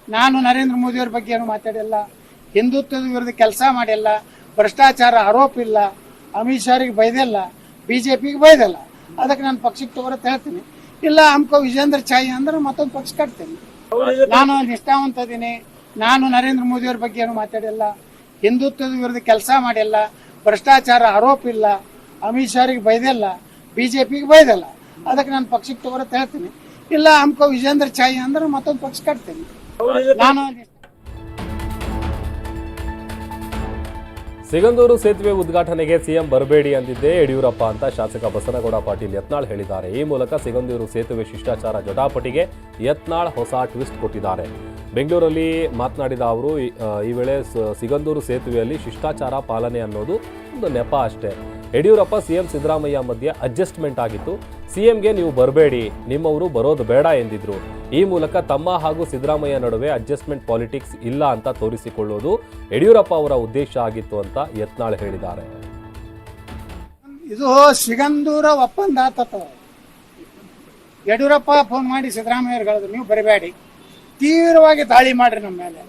ನಾನು ನರೇಂದ್ರ ಮೋದಿಯವ್ರ ಬಗ್ಗೆ ಏನು ಮಾತಾಡಿಲ್ಲ. ಹಿಂದುತ್ವದ ವಿರುದ್ಧ ಕೆಲಸ ಮಾಡಿಲ್ಲ. ಭ್ರಷ್ಟಾಚಾರ ಆರೋಪ ಇಲ್ಲ. ಅಮಿತ್ ಶಾರಿಗೆ ಬೈದಿಲ್ಲ, ಬಿಜೆಪಿಗೆ ಬೈದಿಲ್ಲ. ಅದಕ್ಕೆ ನಾನು ಪಕ್ಷಕ್ಕೆ ತಗೋರತ್ ಹೇಳ್ತೀನಿ. ಇಲ್ಲ ಅಮ್ಕೋ ವಿಜೇಂದ್ರ ಚಾಯಿ ಅಂದ್ರೆ ಮತ್ತೊಂದು ಪಕ್ಷ ಕಟ್ತೇನೆ. ನಾನು ನಿಷ್ಠಾವಂತ ಇದೀನಿ ನಾನು ನರೇಂದ್ರ ಮೋದಿಯವ್ರ ಬಗ್ಗೆ ಏನು ಮಾತಾಡಿಲ್ಲ. ಹಿಂದುತ್ವದ ವಿರುದ್ಧ ಕೆಲಸ ಮಾಡಿಲ್ಲ. ಭ್ರಷ್ಟಾಚಾರ ಆರೋಪ ಇಲ್ಲ. ಅಮಿತ್ ಶಾರಿಗೆ ಬೈದಿಲ್ಲ, ಬಿಜೆಪಿಗೆ ಬೈದಿಲ್ಲ. ಅದಕ್ಕೆ ನಾನು ಪಕ್ಷಕ್ಕೆ ತಗೋರತ್ ಹೇಳ್ತೀನಿ. ಇಲ್ಲ ಅಮ್ಕೋ ವಿಜೇಂದ್ರ ಚಾಯಿ ಅಂದ್ರೆ ಮತ್ತೊಂದು ಪಕ್ಷ ಕಟ್ತೇನೆ. ನಾನು ಸಿಗಂದೂರು ಸೇತುವೆ ಉದ್ಘಾಟನೆಗೆ ಸಿಎಂ ಬರಬೇಡಿ ಅಂದಿದ್ದೇ ಯಡಿಯೂರಪ್ಪ ಅಂತ ಶಾಸಕ ಬಸನಗೌಡ ಪಾಟೀಲ್ ಯತ್ನಾಳ್ ಹೇಳಿದ್ದಾರೆ. ಈ ಮೂಲಕ ಸಿಗಂದೂರು ಸೇತುವೆ ಶಿಷ್ಟಾಚಾರ ಜಟಾಪಟಿಗೆ ಯತ್ನಾಳ್ ಹೊಸ ಟ್ವಿಸ್ಟ್ ಕೊಟ್ಟಿದ್ದಾರೆ. ಬೆಂಗಳೂರಲ್ಲಿ ಮಾತನಾಡಿದ ಅವರು, ಈ- ವೇಳೆ ಸಿಗಂದೂರು ಸೇತುವೆಯಲ್ಲಿ ಶಿಷ್ಟಾಚಾರ ಪಾಲನೆ ಅನ್ನೋದು ಒಂದು ನೆಪ ಅಷ್ಟೇ. ಯಡಿಯೂರಪ್ಪ, ಸಿಎಂ ಸಿದ್ದರಾಮಯ್ಯ ಮಧ್ಯೆ ಅಡ್ಜಸ್ಟ್ಮೆಂಟ್ ಆಗಿತ್ತು. ಸಿಎಂಗೆ ನೀವು ಬರಬೇಡಿ, ನಿಮ್ಮವರು ಬರೋದು ಬೇಡ ಎಂದಿದ್ರು. ಈ ಮೂಲಕ ತಮ್ಮ ಹಾಗೂ ಸಿದ್ದರಾಮಯ್ಯ ನಡುವೆ ಅಡ್ಜಸ್ಟ್ಮೆಂಟ್ ಪಾಲಿಟಿಕ್ಸ್ ಇಲ್ಲ ಅಂತ ತೋರಿಸಿಕೊಳ್ಳೋದು ಯಡಿಯೂರಪ್ಪ ಅವರ ಉದ್ದೇಶ ಆಗಿತ್ತು ಅಂತ ಯತ್ನಾಳ್ ಹೇಳಿದ್ದಾರೆ. ಇದು ಸಿಗಂದೂರ ಒಪ್ಪಂದ ಯಡಿಯೂರಪ್ಪ ಫೋನ್ ಮಾಡಿ ಸಿದ್ದರಾಮಯ್ಯ ನೀವು ಬರಬೇಡಿ. ತೀವ್ರವಾಗಿ ದಾಳಿ ಮಾಡ್ರಿ ನಮ್ಮ ಮೇಲೆ.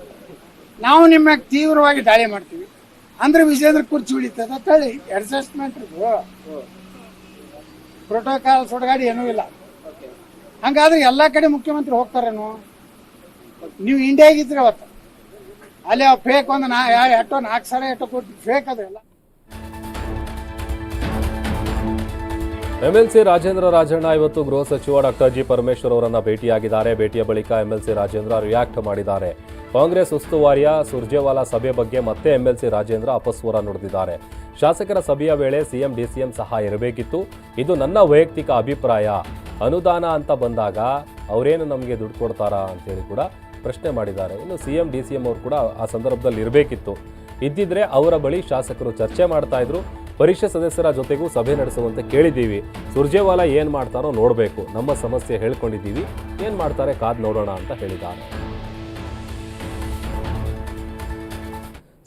ನಾವು ನಿಮ್ಮ ತೀವ್ರವಾಗಿ ದಾಳಿ ಮಾಡ್ತೀವಿ. ಅಂದ್ರೆ ವಿಜೇಂದ್ರ ಕುರ್ಚಿ ಉಳಿತದ ತಳಿ ಅಡ್ಜಸ್ಟ್ಮೆಂಟ್ ಪ್ರೋಟೋಕಾಲ್ ಸುಡಗಾಡಿ ಏನೂ ಇಲ್ಲ. ಹಂಗಾದ್ರೆ ಎಲ್ಲಾ ಕಡೆ ಮುಖ್ಯಮಂತ್ರಿ ಹೋಗ್ತಾರೇನು? ನೀವು ಇಂಡಿಯಾಗಿದ್ರೆ ಅವತ್ತು. ಅಲ್ಲಿ ಫೇಕ್ ಒಂದು ನಾ ಎಷ್ಟೋ ನಾಲ್ಕು ಸಾವಿರ ಎಷ್ಟೋ ಕೊಟ್ಟು ಫೇಕ್ ಅದು ಎಂಎಲ್ಸಿ ರಾಜೇಂದ್ರ ರಾಜಣ್ಣ ಇವತ್ತು ಗೃಹ ಸಚಿವ ಡಾಕ್ಟರ್ ಜಿ ಪರಮೇಶ್ವರ್ ಅವರನ್ನು ಭೇಟಿಯಾಗಿದ್ದಾರೆ. ಭೇಟಿಯ ಬಳಿಕ ಎಂಎಲ್ಸಿ ರಾಜೇಂದ್ರ ರಿಯಾಕ್ಟ್ ಮಾಡಿದ್ದಾರೆ. ಕಾಂಗ್ರೆಸ್ ಉಸ್ತುವಾರಿಯ ಸುರ್ಜೇವಾಲಾ ಸಭೆ ಬಗ್ಗೆ ಮತ್ತೆ ಎಂಎಲ್ಸಿ ರಾಜೇಂದ್ರ ಅಪಸ್ವರ ನುಡಿದಿದ್ದಾರೆ. ಶಾಸಕರ ಸಭೆಯ ವೇಳೆ ಸಿಎಂ, ಡಿಸಿಎಂ ಸಹ ಇರಬೇಕಿತ್ತು. ಇದು ನನ್ನ ವೈಯಕ್ತಿಕ ಅಭಿಪ್ರಾಯ. ಅನುದಾನ ಅಂತ ಬಂದಾಗ ಅವರೇನು ನಮಗೆ ದುಡ್ಡು ಕೊಡ್ತಾರಾ ಅಂತೇಳಿ ಕೂಡ ಪ್ರಶ್ನೆ ಮಾಡಿದ್ದಾರೆ. ಇನ್ನು ಸಿಎಂ, ಡಿಸಿಎಂ ಅವರು ಕೂಡ ಆ ಸಂದರ್ಭದಲ್ಲಿ ಇರಬೇಕಿತ್ತು. ಇದ್ದಿದ್ರೆ ಅವರ ಬಳಿ ಶಾಸಕರು ಚರ್ಚೆ ಮಾಡ್ತಾ ಇದ್ರು. ಪರಿಷತ್ ಸದಸ್ಯರ ಜೊತೆಗೂ ಸಭೆ ನಡೆಸುವಂತೆ ಕೇಳಿದ್ದೀವಿ. ಸುರ್ಜೇವಾಲಾ ಏನ್ ಮಾಡ್ತಾರೋ ನೋಡಬೇಕು. ನಮ್ಮ ಸಮಸ್ಯೆ ಹೇಳ್ಕೊಂಡಿದ್ದೀವಿ. ಏನ್ ಮಾಡ್ತಾರೆ ಕಾದ್ ನೋಡೋಣ ಅಂತ ಹೇಳಿದ್ದಾರೆ.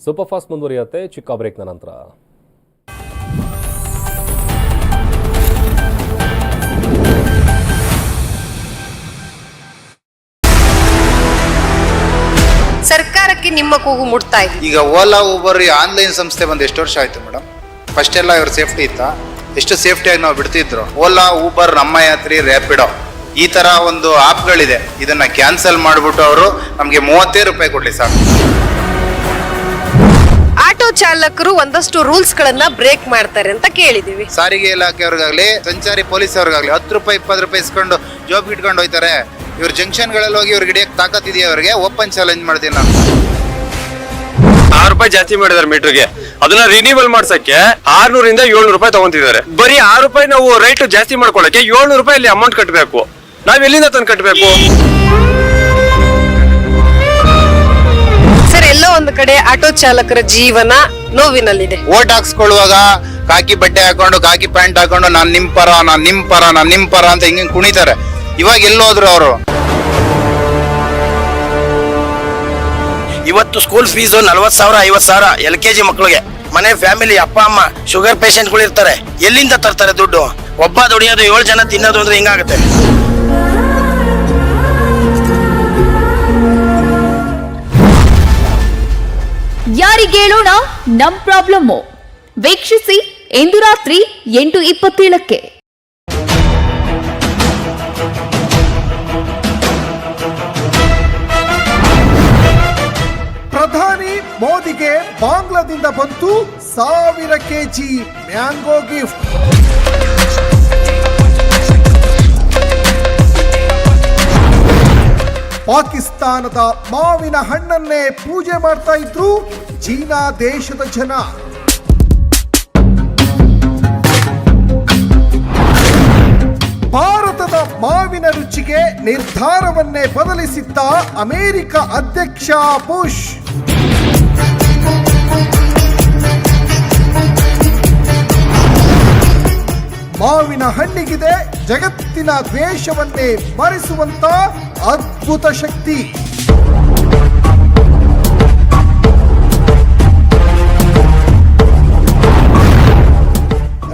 ಸೂಪರ್ಫಾಸ್ಟ್ ಮುಂದುವರಿಯುತ್ತೆ. ಚಿಕ್ಕ ಬ್ರೇಕ್ನ ನಂತರ. ನಿಮ್ಮ ಕೂಗು ಮುಟ್ತಾ ಇದೆ. ಈಗ ಓಲಾ ಊಬರ್ ಈ ಆನ್ಲೈನ್ ಸಂಸ್ಥೆ ಬಂದು ಎಷ್ಟು ವರ್ಷ ಆಯ್ತು ಮೇಡಮ್? ಫಸ್ಟ್ ಎಲ್ಲ ಇವ್ರ ಸೇಫ್ಟಿ ಇತ್ತಾ? ಎಷ್ಟು ಸೇಫ್ಟಿಯಾಗಿ ನಾವು ಬಿಡ್ತಿದ್ರು? ಓಲಾ ಊಬರ್ ನಮ್ಮ ಯಾತ್ರಿ ರ್ಯಾಪಿಡೋ ಈ ತರ ಒಂದು ಆಪ್ಗಳಿದೆ. ಇದನ್ನ ಕ್ಯಾನ್ಸಲ್ ಮಾಡಿಬಿಟ್ಟು ಅವರು ನಮಗೆ ಮೂವತ್ತೇ ರೂಪಾಯಿ ಕೊಡ್ಲಿ ಸರ್ ಆಟೋ ಚಾಲಕರು ಒಂದಷ್ಟು ರೂಲ್ಸ್ ಗಳನ್ನ ಬ್ರೇಕ್ ಮಾಡ್ತಾರೆ ಅಂತ ಕೇಳಿದೀವಿ. ಸಾರಿಗೆ ಇಲಾಖೆಯವ್ರಿಗಾಗ್ಲಿ ಸಂಚಾರಿ ಪೊಲೀಸ್ ಅವ್ರಿಗಾಗ್ಲಿ ಹತ್ತು ರೂಪಾಯಿ ಇಪ್ಪತ್ತು ರೂಪಾಯಿ ಇಸ್ಕೊಂಡು ಜಾಬ್ ಇಟ್ಕೊಂಡು ಹೋಯ್ತಾರೆ. ಇವ್ರ ಜಂಕ್ಷನ್ಗಳಲ್ಲಿ ಹೋಗಿ ಇವ್ರಿಗೆ ಹಿಡಿಯಕ್ಕೆ ತಾಕತ್ತಿದೆಯಾ ಅವ್ರಿಗೆ? ಓಪನ್ ಚಾಲೆಂಜ್ ಮಾಡ್ತೀನಿ ನಾನು. ರೂಪಾಯಿ ಜಾಸ್ತಿ ಮಾಡಿದಾರೆ ಮೀಟರ್ಗೆ. ಅದನ್ನ ರಿನ್ಯೂವಲ್ ಮಾಡ್ಸಕ್ಕೆ ಆರ್ನೂರಿಂದ ಏಳ್ನೂರು ರೂಪಾಯಿ ತಗೊಂತಿದ್ದಾರೆ. ಬರೀ ಆರು ರೂಪಾಯಿ ನಾವು ರೈಟ್ ಜಾಸ್ತಿ ಮಾಡ್ಕೊಳಕ್ಕೆ ಏಳ್ನೂರು ರೂಪಾಯಿ ಅಲ್ಲಿ ಅಮೌಂಟ್ ಕಟ್ಟಬೇಕು ನಾವ್ ಎಲ್ಲಿಂದ ತಂದು ಕಟ್ಟಬೇಕು ಸರ್ ಎಲ್ಲೋ ಒಂದು ಕಡೆ ಆಟೋ ಚಾಲಕರ ಜೀವನ ನೋವಿನಲ್ಲಿದೆ. ಓಟ್ ಹಾಕ್ಸ್ಕೊಳ್ಳುವಾಗ ಕಾಕಿ ಬಟ್ಟೆ ಹಾಕೊಂಡು ಕಾಕಿ ಪ್ಯಾಂಟ್ ಹಾಕೊಂಡು ನಾನ್ ನಿಮ್ ಪರ ನಾನ್ ನಿಮ್ ಪರ ನಾನ್ ನಿಮ್ ಪರ ಅಂತ ಹಿಂಗೆ ಕುಣಿತಾರೆ. ಇವಾಗ ಎಲ್ಲೋದ್ರು ಅವರು. ಇವತ್ತು ಸ್ಕೂಲ್ ಫೀಸು ನಲ್ವತ್ತು ಸಾವಿರ, ಐವತ್ತು ಸಾವಿರ ಎಲ್ ಕೆ ಜಿ ಮಕ್ಕಳಿಗೆ ಮನೆ ಫ್ಯಾಮಿಲಿ ಅಪ್ಪ, ಅಮ್ಮ ಶುಗರ್ ಪೇಷಂಟ್ಗಳು ಇರ್ತಾರೆ. ಎಲ್ಲಿಂದ ತರ್ತಾರೆ ದುಡ್ಡು? ಒಬ್ಬ ದುಡಿಯೋದು ಏಳು ಜನ ತಿನ್ನೋದು ಅಂದ್ರೆ ಹಿಂಗಾಗುತ್ತೆ? ಯಾರಿಗೇಳೋಣ ನಮ್ ಪ್ರಾಬ್ಲಮ್ಮು ವೀಕ್ಷಿಸಿ ಇಂದು ರಾತ್ರಿ ಎಂಟು ಇಪ್ಪತ್ತೇಳಕ್ಕೆ. ಪ್ರಧಾನಿ ಮೋದಿಗೆ ಬಾಂಗ್ಲಾದಿಂದ ಬಂತು ಸಾವಿರ ಕೆಜಿ ಮ್ಯಾಂಗೋ ಗಿಫ್ಟ್. ಪಾಕಿಸ್ತಾನದ ಮಾವಿನ ಹಣ್ಣನ್ನೇ ಪೂಜೆ ಮಾಡ್ತಾ ಇದ್ರು ಚೀನಾ ದೇಶದ ಜನ. ಭಾರತದ ಮಾವಿನ ರುಚಿಗೆ ನಿರ್ಧಾರವನ್ನೇ ಬದಲಿಸಿದ್ದ ಅಮೆರಿಕ ಅಧ್ಯಕ್ಷ ಬುಷ್. ಮಾವಿನ ಹಣ್ಣಿಗಿದೆ ಜಗತ್ತಿನ ದ್ವೇಷವನ್ನೇ ಮರೆಸುವಂತ ಅದ್ಭುತ ಶಕ್ತಿ.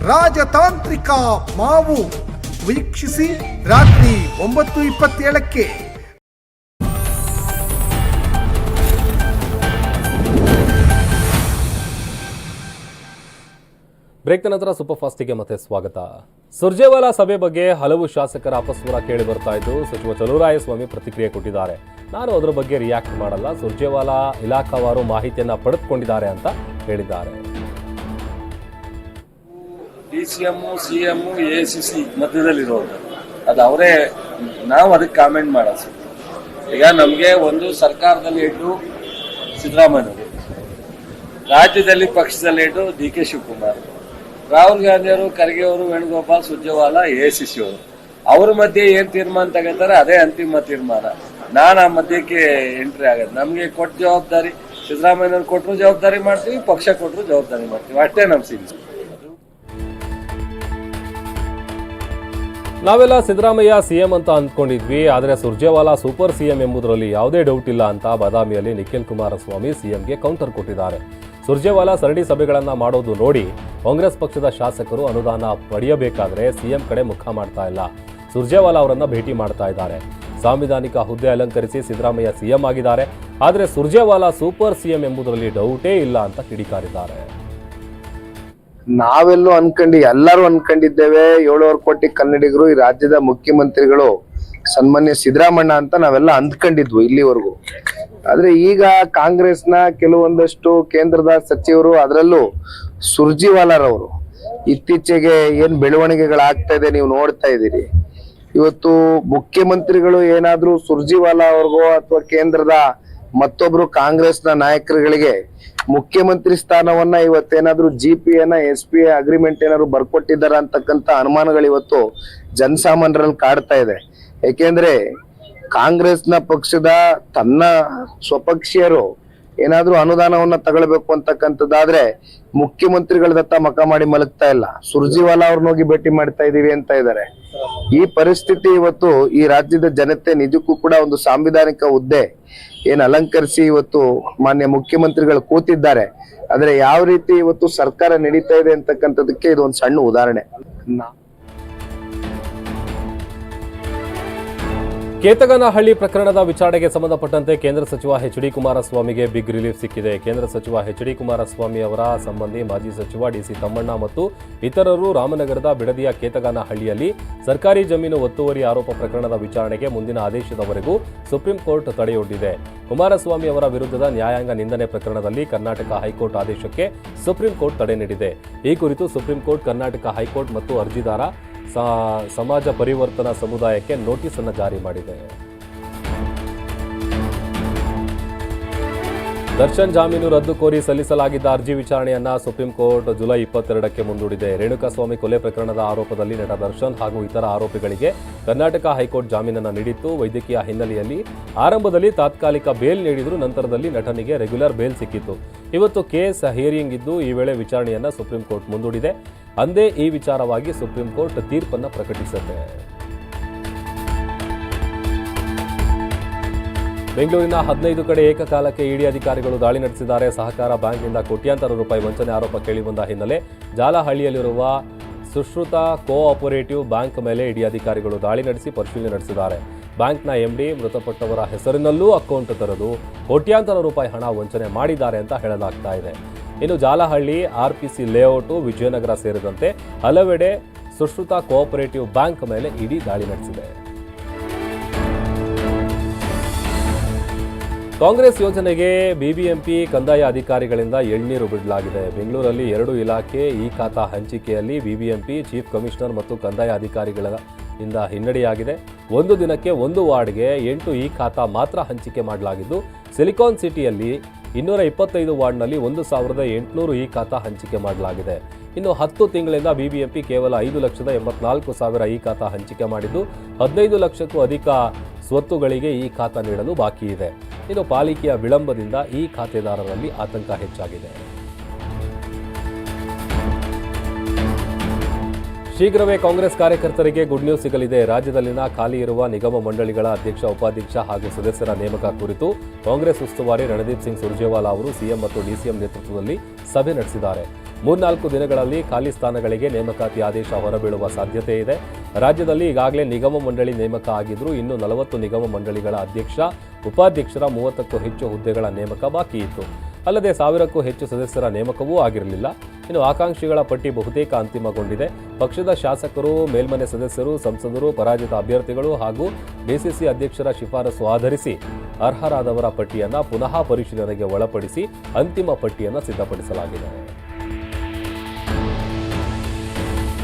ರಾಜತಾಂತ್ರಿಕ ಮಾವು. ವೀಕ್ಷಿಸಿ ರಾತ್ರಿ ಒಂಬತ್ತು ಇಪ್ಪತ್ತೇಳಕ್ಕೆ. ಬ್ರೇಕ್ ನಂತರ ಸೂಪರ್ ಫಾಸ್ಟಿಗೆ ಮತ್ತೆ ಸ್ವಾಗತ. ಸುರ್ಜೇವಾಲಾ ಸಭೆ ಬಗ್ಗೆ ಹಲವು ಶಾಸಕರ ಅಪಸ್ವರ ಕೇಳಿ ಬರ್ತಾ ಇದ್ದು, ಸಚಿವ ಚಲುವರಾಯಸ್ವಾಮಿ ಪ್ರತಿಕ್ರಿಯೆ ಕೊಟ್ಟಿದ್ದಾರೆ. ನಾನು ಅದರ ಬಗ್ಗೆ ರಿಯಾಕ್ಟ್ ಮಾಡಲ್ಲ. ಸುರ್ಜೇವಾಲಾ ಇಲಾಖಾವಾರು ಮಾಹಿತಿಯನ್ನು ಪಡೆದುಕೊಂಡಿದ್ದಾರೆ ಅಂತ ಹೇಳಿದ್ದಾರೆ. D C M C M A C C ಮಧ್ಯದಲ್ಲಿರೋದು ಅದು ಅವರೇ, ನಾವು ಅದಕ್ಕೆ ಕಾಮೆಂಟ್ ಮಾಡೋದು ಈಗ ನಮಗೆ ಒಂದು ಸರ್ಕಾರದಲ್ಲಿ ಇಟ್ಟು ಸಿದ್ದರಾಮಯ್ಯವರು ರಾಜ್ಯದಲ್ಲಿ ಪಕ್ಷದಲ್ಲಿ ಇಟ್ಟು ಡಿ ಕೆ ಶಿವಕುಮಾರ್, ರಾಹುಲ್ ಗಾಂಧಿಯವರು ಖರ್ಗೆ ಅವರು Venugopal Surjewala A C C ಅವರು. ಅವ್ರ ಮಧ್ಯೆ ಏನ್ ತೀರ್ಮಾನ ತಗೋತಾರೆ ಅದೇ ಅಂತಿಮ ತೀರ್ಮಾನ. ನಾನು ಆ ಮಧ್ಯಕ್ಕೆ ಎಂಟ್ರಿ ಆಗೋದು ನಮಗೆ ಕೊಟ್ಟ ಜವಾಬ್ದಾರಿ ಸಿದ್ದರಾಮಯ್ಯವ್ರು ಕೊಟ್ಟರು ಜವಾಬ್ದಾರಿ ಮಾಡ್ತೀವಿ, ಪಕ್ಷ ಕೊಟ್ಟರು ಜವಾಬ್ದಾರಿ ಮಾಡ್ತೀವಿ. ಅಷ್ಟೇ ನಮ್ಮ ಸಿಂಗ್ ನಾವೆಲ್ಲ ಸಿದ್ದರಾಮಯ್ಯ ಸಿಎಂ ಅಂತ ಅಂದ್ಕೊಂಡಿದ್ವಿ, ಆದರೆ ಸುರ್ಜೇವಾಲಾ ಸೂಪರ್ ಸಿಎಂ ಎಂಬುದರಲ್ಲಿ ಯಾವುದೇ ಡೌಟ್ ಇಲ್ಲ ಅಂತ ಬಾದಾಮಿಯಲ್ಲಿ ನಿಖಿಲ್ ಕುಮಾರಸ್ವಾಮಿ ಸಿಎಂಗೆ ಕೌಂಟರ್ ಕೊಟ್ಟಿದ್ದಾರೆ. ಸುರ್ಜೇವಾಲಾ ಸರಣಿ ಸಭೆಗಳನ್ನು ಮಾಡೋದು ನೋಡಿ ಕಾಂಗ್ರೆಸ್ ಪಕ್ಷದ ಶಾಸಕರು ಅನುದಾನ ಪಡೆಯಬೇಕಾದರೆ ಸಿಎಂ ಕಡೆ ಮುಖ ಮಾಡ್ತಾ ಇಲ್ಲ. ಸುರ್ಜೇವಾಲಾ ಅವರನ್ನು ಭೇಟಿ ಮಾಡ್ತಾ ಇದ್ದಾರೆ. ಸಾಂವಿಧಾನಿಕ ಹುದ್ದೆ ಅಲಂಕರಿಸಿ ಸಿದ್ದರಾಮಯ್ಯ ಸಿಎಂ ಆಗಿದ್ದಾರೆ. ಆದರೆ ಸುರ್ಜೇವಾಲಾ ಸೂಪರ್ ಸಿಎಂ ಎಂಬುದರಲ್ಲಿ ಡೌಟೇ ಇಲ್ಲ ಅಂತ ಕಿಡಿಕಾರಿದ್ದಾರೆ. ನಾವೆಲ್ಲೂ ಅನ್ಕೊಂಡಿ, ಎಲ್ಲರೂ ಅನ್ಕೊಂಡಿದ್ದೇವೆ. ಏಳುವರೆ ಕೋಟಿ ಕನ್ನಡಿಗರು, ಈ ರಾಜ್ಯದ ಮುಖ್ಯಮಂತ್ರಿಗಳು, ಸನ್ಮಾನ್ಯ ಸಿದ್ದರಾಮಣ್ಣ ಅಂತ ನಾವೆಲ್ಲ ಅಂದ್ಕೊಂಡಿದ್ವು ಇಲ್ಲಿವರೆಗೂ. ಆದ್ರೆ ಈಗ ಕಾಂಗ್ರೆಸ್ನ ಕೆಲವೊಂದಷ್ಟು ಕೇಂದ್ರದ ಸಚಿವರು ಅದರಲ್ಲೂ ಸುರ್ಜಿವಾಲಾರವರು. ಇತ್ತೀಚೆಗೆ ಏನ್ ಬೆಳವಣಿಗೆಗಳಾಗ್ತಾ ಇದೆ ನೀವು ನೋಡ್ತಾ ಇದ್ದೀರಿ. ಇವತ್ತು ಮುಖ್ಯಮಂತ್ರಿಗಳು ಏನಾದ್ರೂ ಸುರ್ಜಿವಾಲಾ ಅವ್ರಿಗೋ ಅಥವಾ ಕೇಂದ್ರದ ಮತ್ತೊಬ್ರು ಕಾಂಗ್ರೆಸ್ನ ನಾಯಕರುಗಳಿಗೆ ಮುಖ್ಯಮಂತ್ರಿ ಸ್ಥಾನವನ್ನ ಇವತ್ತೇನಾದ್ರೂ G P N S P A agreement ಏನಾದ್ರು ಬರ್ಕೊಟ್ಟಿದ್ದಾರ ಅಂತಕ್ಕಂತ ಅನುಮಾನಗಳು ಇವತ್ತು ಜನಸಾಮಾನ್ಯರಲ್ಲಿ ಕಾಡ್ತಾ ಇದೆ. ಯಾಕೆಂದ್ರೆ ಕಾಂಗ್ರೆಸ್ನ ಪಕ್ಷದ ತನ್ನ ಸ್ವಪಕ್ಷೀಯರು ಏನಾದ್ರೂ ಅನುದಾನವನ್ನ ತಗೊಳ್ಬೇಕು ಅಂತಕ್ಕಂಥದ್ದಾದ್ರೆ ಮುಖ್ಯಮಂತ್ರಿಗಳದತ್ತ ಮಕ ಮಾಡಿ ಮಲಗ್ತಾ ಇಲ್ಲ. ಸುರ್ಜಿವಾಲಾ ಅವ್ರನ್ನ ಹೋಗಿ ಭೇಟಿ ಮಾಡ್ತಾ ಇದೀವಿ ಅಂತ ಇದ್ದಾರೆ ಈ ಪರಿಸ್ಥಿತಿ ಇವತ್ತು ಈ ರಾಜ್ಯದ ಜನತೆ ನಿಜಕ್ಕೂ ಕೂಡ ಒಂದು ಸಾಂವಿಧಾನಿಕ ಹುದ್ದೆ. ಏನ್ ಅಲಂಕರಿಸಿ ಇವತ್ತು ಮಾನ್ಯ ಮುಖ್ಯಮಂತ್ರಿಗಳು ಕೂತಿದ್ದಾರೆ. ಆದ್ರೆ ಯಾವ ರೀತಿ ಇವತ್ತು ಸರ್ಕಾರ ನಡೀತಾ ಇದೆ ಅಂತಕ್ಕಂಥದಕ್ಕೆ ಇದು ಒಂದು ಸಣ್ಣ ಉದಾಹರಣೆ. ಕೇತಗನಹಳ್ಳಿ ಪ್ರಕರಣದ ವಿಚಾರಣೆಗೆ ಸಂಬಂಧಪಟ್ಟಂತೆ ಕೇಂದ್ರ ಸಚಿವ ಎಚ್ ಡಿ ಕುಮಾರಸ್ವಾಮಿಗೆ ಬಿಗ್ ರಿಲೀಫ್ ಸಿಕ್ಕಿದೆ. ಕೇಂದ್ರ ಸಚಿವ ಎಚ್ ಡಿ ಕುಮಾರಸ್ವಾಮಿ ಅವರ ಸಂಬಂಧಿ ಮಾಜಿ ಸಚಿವ ಡಿಸಿ ತಮ್ಮಣ್ಣ ಮತ್ತು ಇತರರು ರಾಮನಗರದ ಬಿಡದಿಯ ಕೇತಗನಹಳ್ಳಿಯಲ್ಲಿ ಸರ್ಕಾರಿ ಜಮೀನು ಒತ್ತುವರಿ ಆರೋಪ ಪ್ರಕರಣದ ವಿಚಾರಣೆಗೆ ಮುಂದಿನ ಆದೇಶದವರೆಗೂ ಸುಪ್ರೀಂ ಕೋರ್ಟ್ ತಡೆಯೊಡ್ಡಿದೆ. ಕುಮಾರಸ್ವಾಮಿ ಅವರ ವಿರುದ್ಧದ ನ್ಯಾಯಾಂಗ ನಿಂದನೆ ಪ್ರಕರಣದಲ್ಲಿ ಕರ್ನಾಟಕ ಹೈಕೋರ್ಟ್ ಆದೇಶಕ್ಕೆ ಸುಪ್ರೀಂ ಕೋರ್ಟ್ ತಡೆ ನೀಡಿದೆ. ಈ ಕುರಿತು ಸುಪ್ರೀಂ ಕೋರ್ಟ್, ಕರ್ನಾಟಕ ಹೈಕೋರ್ಟ್ ಮತ್ತು ಅರ್ಜಿದಾರ ಸಮಾಜ ಪರಿವರ್ತನಾ ಸಮುದಾಯಕ್ಕೆ ನೋಟಿಸನ್ನು ಜಾರಿ ಮಾಡಿದೆ. ದರ್ಶನ್ ಜಾಮೀನು ರದ್ದು ಕೋರಿ ಸಲ್ಲಿಸಲಾಗಿದ್ದ ಅರ್ಜಿ ವಿಚಾರಣೆಯನ್ನು ಸುಪ್ರೀಂ ಕೋರ್ಟ್ ಜುಲೈ ಇಪ್ಪತ್ತೆರಡಕ್ಕೆ ಮುಂದೂಡಿದೆ. ರೇಣುಕಾಸ್ವಾಮಿ ಕೊಲೆ ಪ್ರಕರಣದ ಆರೋಪದಲ್ಲಿ ನಟ ದರ್ಶನ್ ಹಾಗೂ ಇತರ ಆರೋಪಿಗಳಿಗೆ ಕರ್ನಾಟಕ ಹೈಕೋರ್ಟ್ ಜಾಮೀನನ್ನು ನೀಡಿತ್ತು. ವೈದ್ಯಕೀಯ ಹಿನ್ನೆಲೆಯಲ್ಲಿ ಆರಂಭದಲ್ಲಿ ತಾತ್ಕಾಲಿಕ ಬೇಲ್ ನೀಡಿದ್ರು, ನಂತರದಲ್ಲಿ ನಟನಿಗೆ ರೆಗ್ಯುಲರ್ ಬೇಲ್ ಸಿಕ್ಕಿತ್ತು. ಇವತ್ತು ಕೇಸ್ ಹಿಯರಿಂಗ್ ಇದ್ದು ಈ ವೇಳೆ ವಿಚಾರಣೆಯನ್ನು ಸುಪ್ರೀಂ ಕೋರ್ಟ್ ಮುಂದೂಡಿದೆ. ಅಂದೇ ಈ ವಿಚಾರವಾಗಿ ಸುಪ್ರೀಂ ಕೋರ್ಟ್ ತೀರ್ಪನ್ನು ಪ್ರಕಟಿಸಿದೆ ಬೆಂಗಳೂರಿನ ಹದಿನೈದು ಕಡೆ ಏಕಕಾಲಕ್ಕೆ ಇಡಿ ಅಧಿಕಾರಿಗಳು ದಾಳಿ ನಡೆಸಿದ್ದಾರೆ. ಸಹಕಾರ ಬ್ಯಾಂಕ್ನಿಂದ ಕೋಟ್ಯಾಂತರ ರೂಪಾಯಿ ವಂಚನೆ ಆರೋಪ ಕೇಳಿಬಂದ ಹಿನ್ನೆಲೆ ಜಾಲಹಳ್ಳಿಯಲ್ಲಿರುವ ಸುಶ್ರುತ ಕೋಆಪರೇಟಿವ್ ಬ್ಯಾಂಕ್ ಮೇಲೆ ಇಡಿ ಅಧಿಕಾರಿಗಳು ದಾಳಿ ನಡೆಸಿ ಪರಿಶೀಲನೆ ನಡೆಸಿದ್ದಾರೆ. ಬ್ಯಾಂಕ್ನ ಎಂಡಿ ಮೃತಪಟ್ಟವರ ಹೆಸರಿನಲ್ಲೂ ಅಕೌಂಟ್ ತೆರೆದು ಕೋಟ್ಯಾಂತರ ರೂಪಾಯಿ ಹಣ ವಂಚನೆ ಮಾಡಿದ್ದಾರೆ ಅಂತ ಹೇಳಲಾಗ್ತಾ ಇದೆ. ಇನ್ನು Jalahalli R P C layout, Vijayanagar ಸೇರಿದಂತೆ ಹಲವೆಡೆ ಸುಶ್ರುತ ಕೋಆಪರೇಟಿವ್ ಬ್ಯಾಂಕ್ ಮೇಲೆ ಇಡಿ ದಾಳಿ ನಡೆಸಿದೆ. ಕಾಂಗ್ರೆಸ್ ಯೋಜನೆಗೆ ಬಿಬಿಎಂಪಿ ಕಂದಾಯ ಅಧಿಕಾರಿಗಳಿಂದ ಎಳ್ನೀರು ಬಿಡಲಾಗಿದೆ. ಬೆಂಗಳೂರಲ್ಲಿ ಎರಡು ಇಲಾಖೆ ಈ ಖಾತಾ ಹಂಚಿಕೆಯಲ್ಲಿ ಬಿಬಿಎಂಪಿ, ಚೀಫ್ ಕಮಿಷನರ್ ಮತ್ತು ಕಂದಾಯ ಅಧಿಕಾರಿಗಳ ಇಂದ ಹಿನ್ನಡೆಯಾಗಿದೆ. ಒಂದು ದಿನಕ್ಕೆ ಒಂದು ವಾರ್ಡ್ಗೆ ಎಂಟು ಈ ಖಾತಾ ಮಾತ್ರ ಹಂಚಿಕೆ ಮಾಡಲಾಗಿದ್ದು, ಸಿಲಿಕಾನ್ ಸಿಟಿಯಲ್ಲಿ ಇನ್ನೂರ ಇಪ್ಪತ್ತೈದು ವಾರ್ಡ್ನಲ್ಲಿ ಒಂದು ಸಾವಿರದ ಎಂಟುನೂರು ಈ ಖಾತಾ ಹಂಚಿಕೆ ಮಾಡಲಾಗಿದೆ. ಇನ್ನು ಹತ್ತು ತಿಂಗಳಿಂದ ಬಿಬಿಎಂಪಿ ಕೇವಲ ಐದು ಲಕ್ಷದ ಎಂಬತ್ನಾಲ್ಕು ಸಾವಿರ ಈ ಖಾತಾ ಹಂಚಿಕೆ ಮಾಡಿದ್ದು, ಹದಿನೈದು ಲಕ್ಷಕ್ಕೂ ಅಧಿಕ ಸ್ವತ್ತುಗಳಿಗೆ ಈ ಖಾತಾ ನೀಡಲು ಬಾಕಿ ಇದೆ. ಇನ್ನು ಪಾಲಿಕೆಯ ವಿಳಂಬದಿಂದ ಈ ಖಾತೆದಾರರಲ್ಲಿ ಆತಂಕ ಹೆಚ್ಚಾಗಿದೆ. ಶೀಘ್ರವೇ ಕಾಂಗ್ರೆಸ್ ಕಾರ್ಯಕರ್ತರಿಗೆ ಗುಡ್ ನ್ಯೂಸ್ ಸಿಗಲಿದೆ. ರಾಜ್ಯದಲ್ಲಿನ ಖಾಲಿ ಇರುವ ನಿಗಮ ಮಂಡಳಿಗಳ ಅಧ್ಯಕ್ಷ, ಉಪಾಧ್ಯಕ್ಷ ಹಾಗೂ ಸದಸ್ಯರ ನೇಮಕ ಕುರಿತು ಕಾಂಗ್ರೆಸ್ ಉಸ್ತುವಾರಿ ರಣದೀಪ್ ಸಿಂಗ್ ಸುರ್ಜೇವಾಲಾ ಅವರು ಸಿಎಂ ಮತ್ತು ಡಿಸಿಎಂ ನೇತೃತ್ವದಲ್ಲಿ ಸಭೆ ನಡೆಸಿದ್ದಾರೆ. ಮೂರ್ನಾಲ್ಕು ದಿನಗಳಲ್ಲಿ ಖಾಲಿ ಸ್ಥಾನಗಳಿಗೆ ನೇಮಕಾತಿ ಆದೇಶ ಹೊರಬೀಳುವ ಸಾಧ್ಯತೆ ಇದೆ. ರಾಜ್ಯದಲ್ಲಿ ಈಗಾಗಲೇ ನಿಗಮ ಮಂಡಳಿ ನೇಮಕ ಆಗಿದ್ರೂ ಇನ್ನು ನಲವತ್ತು ನಿಗಮ ಮಂಡಳಿಗಳ ಅಧ್ಯಕ್ಷ, ಉಪಾಧ್ಯಕ್ಷರ ಮೂವತ್ತಕ್ಕೂ ಹೆಚ್ಚು ಹುದ್ದೆಗಳ ನೇಮಕ ಬಾಕಿ ಇತ್ತು. ಅಲ್ಲದೆ ಸಾವಿರಕ್ಕೂ ಹೆಚ್ಚು ಸದಸ್ಯರ ನೇಮಕವೂ ಆಗಿರಲಿಲ್ಲ. ಇನ್ನು ಆಕಾಂಕ್ಷಿಗಳ ಪಟ್ಟಿ ಬಹುತೇಕ ಅಂತಿಮಗೊಂಡಿದೆ. ಪಕ್ಷದ ಶಾಸಕರು, ಮೇಲ್ಮನೆ ಸದಸ್ಯರು, ಸಂಸದರು, ಪರಾಜಿತ ಅಭ್ಯರ್ಥಿಗಳು ಹಾಗೂ ಡಿಸಿಸಿ ಅಧ್ಯಕ್ಷರ ಶಿಫಾರಸು ಆಧರಿಸಿ ಅರ್ಹರಾದವರ ಪಟ್ಟಿಯನ್ನು ಪುನಃ ಪರಿಶೀಲನೆಗೆ ಒಳಪಡಿಸಿ ಅಂತಿಮ ಪಟ್ಟಿಯನ್ನು ಸಿದ್ಧಪಡಿಸಲಾಗಿದೆ.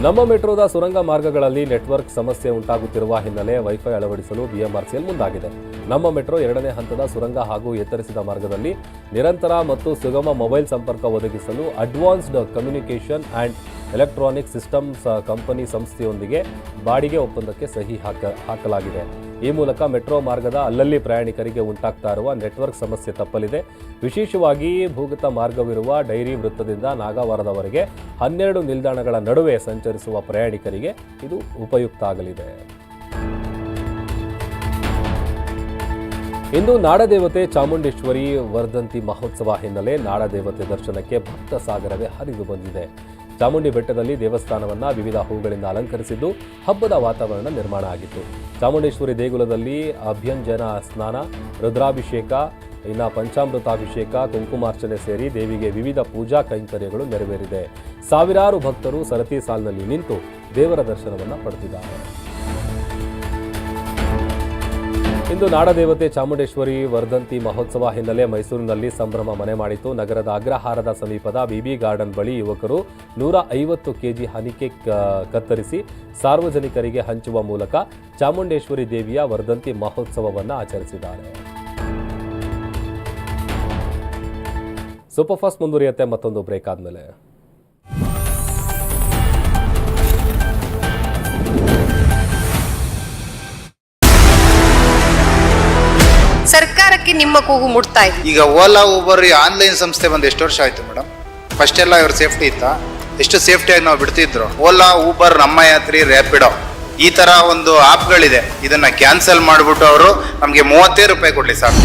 ನಮ್ಮ ಮೆಟ್ರೋದ ಸುರಂಗ ಮಾರ್ಗಗಳಲ್ಲಿ ನೆಟ್ವರ್ಕ್ ಸಮಸ್ಯೆ ಉಂಟಾಗುತ್ತಿರುವ ಹಿನ್ನೆಲೆ ವೈಫೈ ಅಳವಡಿಸಲು ಬಿಎಂಆರ್ಸಿಎಲ್ ಮುಂದಾಗಿದೆ. ನಮ್ಮ ಮೆಟ್ರೋ ಎರಡನೇ ಹಂತದ ಸುರಂಗ ಹಾಗೂ ಎತ್ತರಿಸಿದ ಮಾರ್ಗದಲ್ಲಿ ನಿರಂತರ ಮತ್ತು ಸುಗಮ ಮೊಬೈಲ್ ಸಂಪರ್ಕ ಒದಗಿಸಲು advanced communication and electronic systems company ಸಂಸ್ಥೆಯೊಂದಿಗೆ ಬಾಡಿಗೆ ಒಪ್ಪಂದಕ್ಕೆ ಸಹಿ ಹಾಕ, ಹಾಕಲಾಗಿದೆ. ಈ ಮೂಲಕ ಮೆಟ್ರೋ ಮಾರ್ಗದ ಅಲ್ಲಲ್ಲಿ ಪ್ರಯಾಣಿಕರಿಗೆ ಉಂಟಾಗ್ತಾ ಇರುವ ನೆಟ್ವರ್ಕ್ ಸಮಸ್ಯೆ ತಪ್ಪಲಿದೆ. ವಿಶೇಷವಾಗಿ ಭೂಗತ ಮಾರ್ಗವಿರುವ ಡೈರಿ ವೃತ್ತದಿಂದ ನಾಗವಾರದವರೆಗೆ ಹನ್ನೆರಡು ನಿಲ್ದಾಣಗಳ ನಡುವೆ ಸಂಚರಿಸುವ ಪ್ರಯಾಣಿಕರಿಗೆ ಇದು ಉಪಯುಕ್ತ ಆಗಲಿದೆ. ಇಂದು ನಾಡದೇವತೆ ಚಾಮುಂಡೇಶ್ವರಿ ವರ್ಧಂತಿ ಮಹೋತ್ಸವ ಹಿನ್ನೆಲೆ ನಾಡದೇವತೆ ದರ್ಶನಕ್ಕೆ ಭಕ್ತ ಸಾಗರವೇ ಹರಿದು ಬಂದಿದೆ. ಚಾಮುಂಡಿ ಬೆಟ್ಟದಲ್ಲಿ ದೇವಸ್ಥಾನವನ್ನು ವಿವಿಧ ಹೂಗಳಿಂದ ಅಲಂಕರಿಸಿದ್ದು ಹಬ್ಬದ ವಾತಾವರಣ ನಿರ್ಮಾಣ ಆಗಿತ್ತು. ಚಾಮುಂಡೇಶ್ವರಿ ದೇಗುಲದಲ್ಲಿ ಅಭ್ಯಂಜನ ಸ್ನಾನ, ರುದ್ರಾಭಿಷೇಕ, ಇನ್ನು ಪಂಚಾಮೃತಾಭಿಷೇಕ, ಕುಂಕುಮಾರ್ಚನೆ ಸೇರಿ ದೇವಿಗೆ ವಿವಿಧ ಪೂಜಾ ಕೈಂಕರ್ಯಗಳು ನೆರವೇರಿದೆ. ಸಾವಿರಾರು ಭಕ್ತರು ಸರತಿ ಸಾಲಿನಲ್ಲಿ ನಿಂತು ದೇವರ ದರ್ಶನವನ್ನು ಪಡೆದಿದ್ದಾರೆ. ಇಂದು ನಾಡದೇವತೆ ಚಾಮುಂಡೇಶ್ವರಿ ವರ್ಧಂತಿ ಮಹೋತ್ಸವ ಹಿನ್ನೆಲೆ ಮೈಸೂರಿನಲ್ಲಿ ಸಂಭ್ರಮ ಮನೆ ಮಾಡಿತು ನಗರದ ಅಗ್ರಹಾರದ ಸಮೀಪದ ಬಿಬಿ ಗಾರ್ಡನ್ ಬಳಿ ಯುವಕರು ನೂರ ಐವತ್ತು ಕೆಜಿ ಹನಿಕೆ ಕತ್ತರಿಸಿ ಸಾರ್ವಜನಿಕರಿಗೆ ಹಂಚುವ ಮೂಲಕ ಚಾಮುಂಡೇಶ್ವರಿ ದೇವಿಯ ವರ್ಧಂತಿ ಮಹೋತ್ಸವವನ್ನು ಆಚರಿಸಿದ್ದಾರೆ. ಸೂಪರ್ ಫಾಸ್ಟ್ ಮುಂದುವರಿಯುತ್ತೆ ಮತ್ತೊಂದು ಬ್ರೇಕ್ ಆದ್ಮೇಲೆ. ನಿಮ್ಮ ಕೂಗು ಮುಟ್ತಾ ಇದೆ. ಈಗ ಓಲಾ ಊಬರ್ ಆನ್ಲೈನ್ ಸಂಸ್ಥೆ ಬಂದು ಎಷ್ಟು ವರ್ಷ ಆಯ್ತು ಮೇಡಮ್? ಫಸ್ಟ್ ಎಲ್ಲ ಇವ್ರ ಸೇಫ್ಟಿ ಇತ್ತ? ಎಷ್ಟು ಸೇಫ್ಟಿಯಾಗಿ ನಾವು ಬಿಡ್ತಿದ್ರು? ಓಲಾ ಊಬರ್ ನಮ್ಮ ಯಾತ್ರಿ ರ್ಯಾಪಿಡೋ ಈ ತರ ಒಂದು ಆಪ್ಗಳಿದೆ. ಇದನ್ನ ಕ್ಯಾನ್ಸಲ್ ಮಾಡಿಬಿಟ್ಟು ಅವರು ನಮಗೆ ಮೂವತ್ತೇ ರೂಪಾಯಿ ಕೊಡ್ಲಿ ಸಾಕು.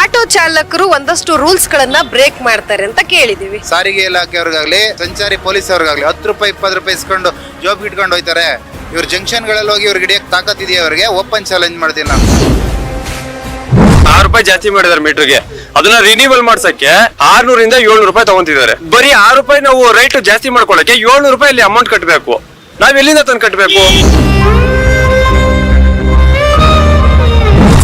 ಆಟೋ ಚಾಲಕರು ಒಂದಷ್ಟು ರೂಲ್ಸ್ ಗಳನ್ನ ಬ್ರೇಕ್ ಮಾಡ್ತಾರೆ ಅಂತ ಕೇಳಿದೀವಿ. ಸಾರಿಗೆ ಇಲಾಖೆಯವ್ರಿಗಾಗ್ಲಿ ಸಂಚಾರಿ ಪೊಲೀಸ್ ಅವ್ರಿಗಾಗ್ಲಿ ಹತ್ತು ರೂಪಾಯಿ ಇಪ್ಪತ್ತು ರೂಪಾಯಿ ಇಸ್ಕೊಂಡು ಜಾಬ್ ಇಟ್ಕೊಂಡು ಹೋಯ್ತಾರೆ. ಇವ್ರ ಜಂಕ್ಷನ್ಗಳಲ್ಲಿ ಹೋಗಿ ಇವ್ರಿಗೆ ಹಿಡಿಯಕ್ಕೆ ತಾಕತ್ತಿದೆಯಾ ಅವ್ರಿಗೆ? ಓಪನ್ ಚಾಲೆಂಜ್ ಮಾಡ್ತೀನಿ ನಾನು. ರೂಪಾಯಿ ಜಾಸ್ತಿ ಮಾಡಿದಾರೆ ಮೀಟರ್ಗೆ. ಅದನ್ನ ರಿನಿವಲ್ ಮಾಡ್ಸಕ್ಕೆ ಆರ್ನೂರಿಂದ ಏಳ್ನೂರು ರೂಪಾಯಿ ತಗೊಂತಿದ್ದಾರೆ. ಬರೀ ಆರು ರೂಪಾಯಿ ನಾವು ರೈಟ್ ಜಾಸ್ತಿ ಮಾಡ್ಕೊಳಕ್ಕೆ ಏಳ್ನೂರು ರೂಪಾಯಿ ಇಲ್ಲಿ ಅಮೌಂಟ್ ಕಟ್ಟಬೇಕು ನಾವ್ ಎಲ್ಲಿಂದ ತಂದು ಕಟ್ಟಬೇಕು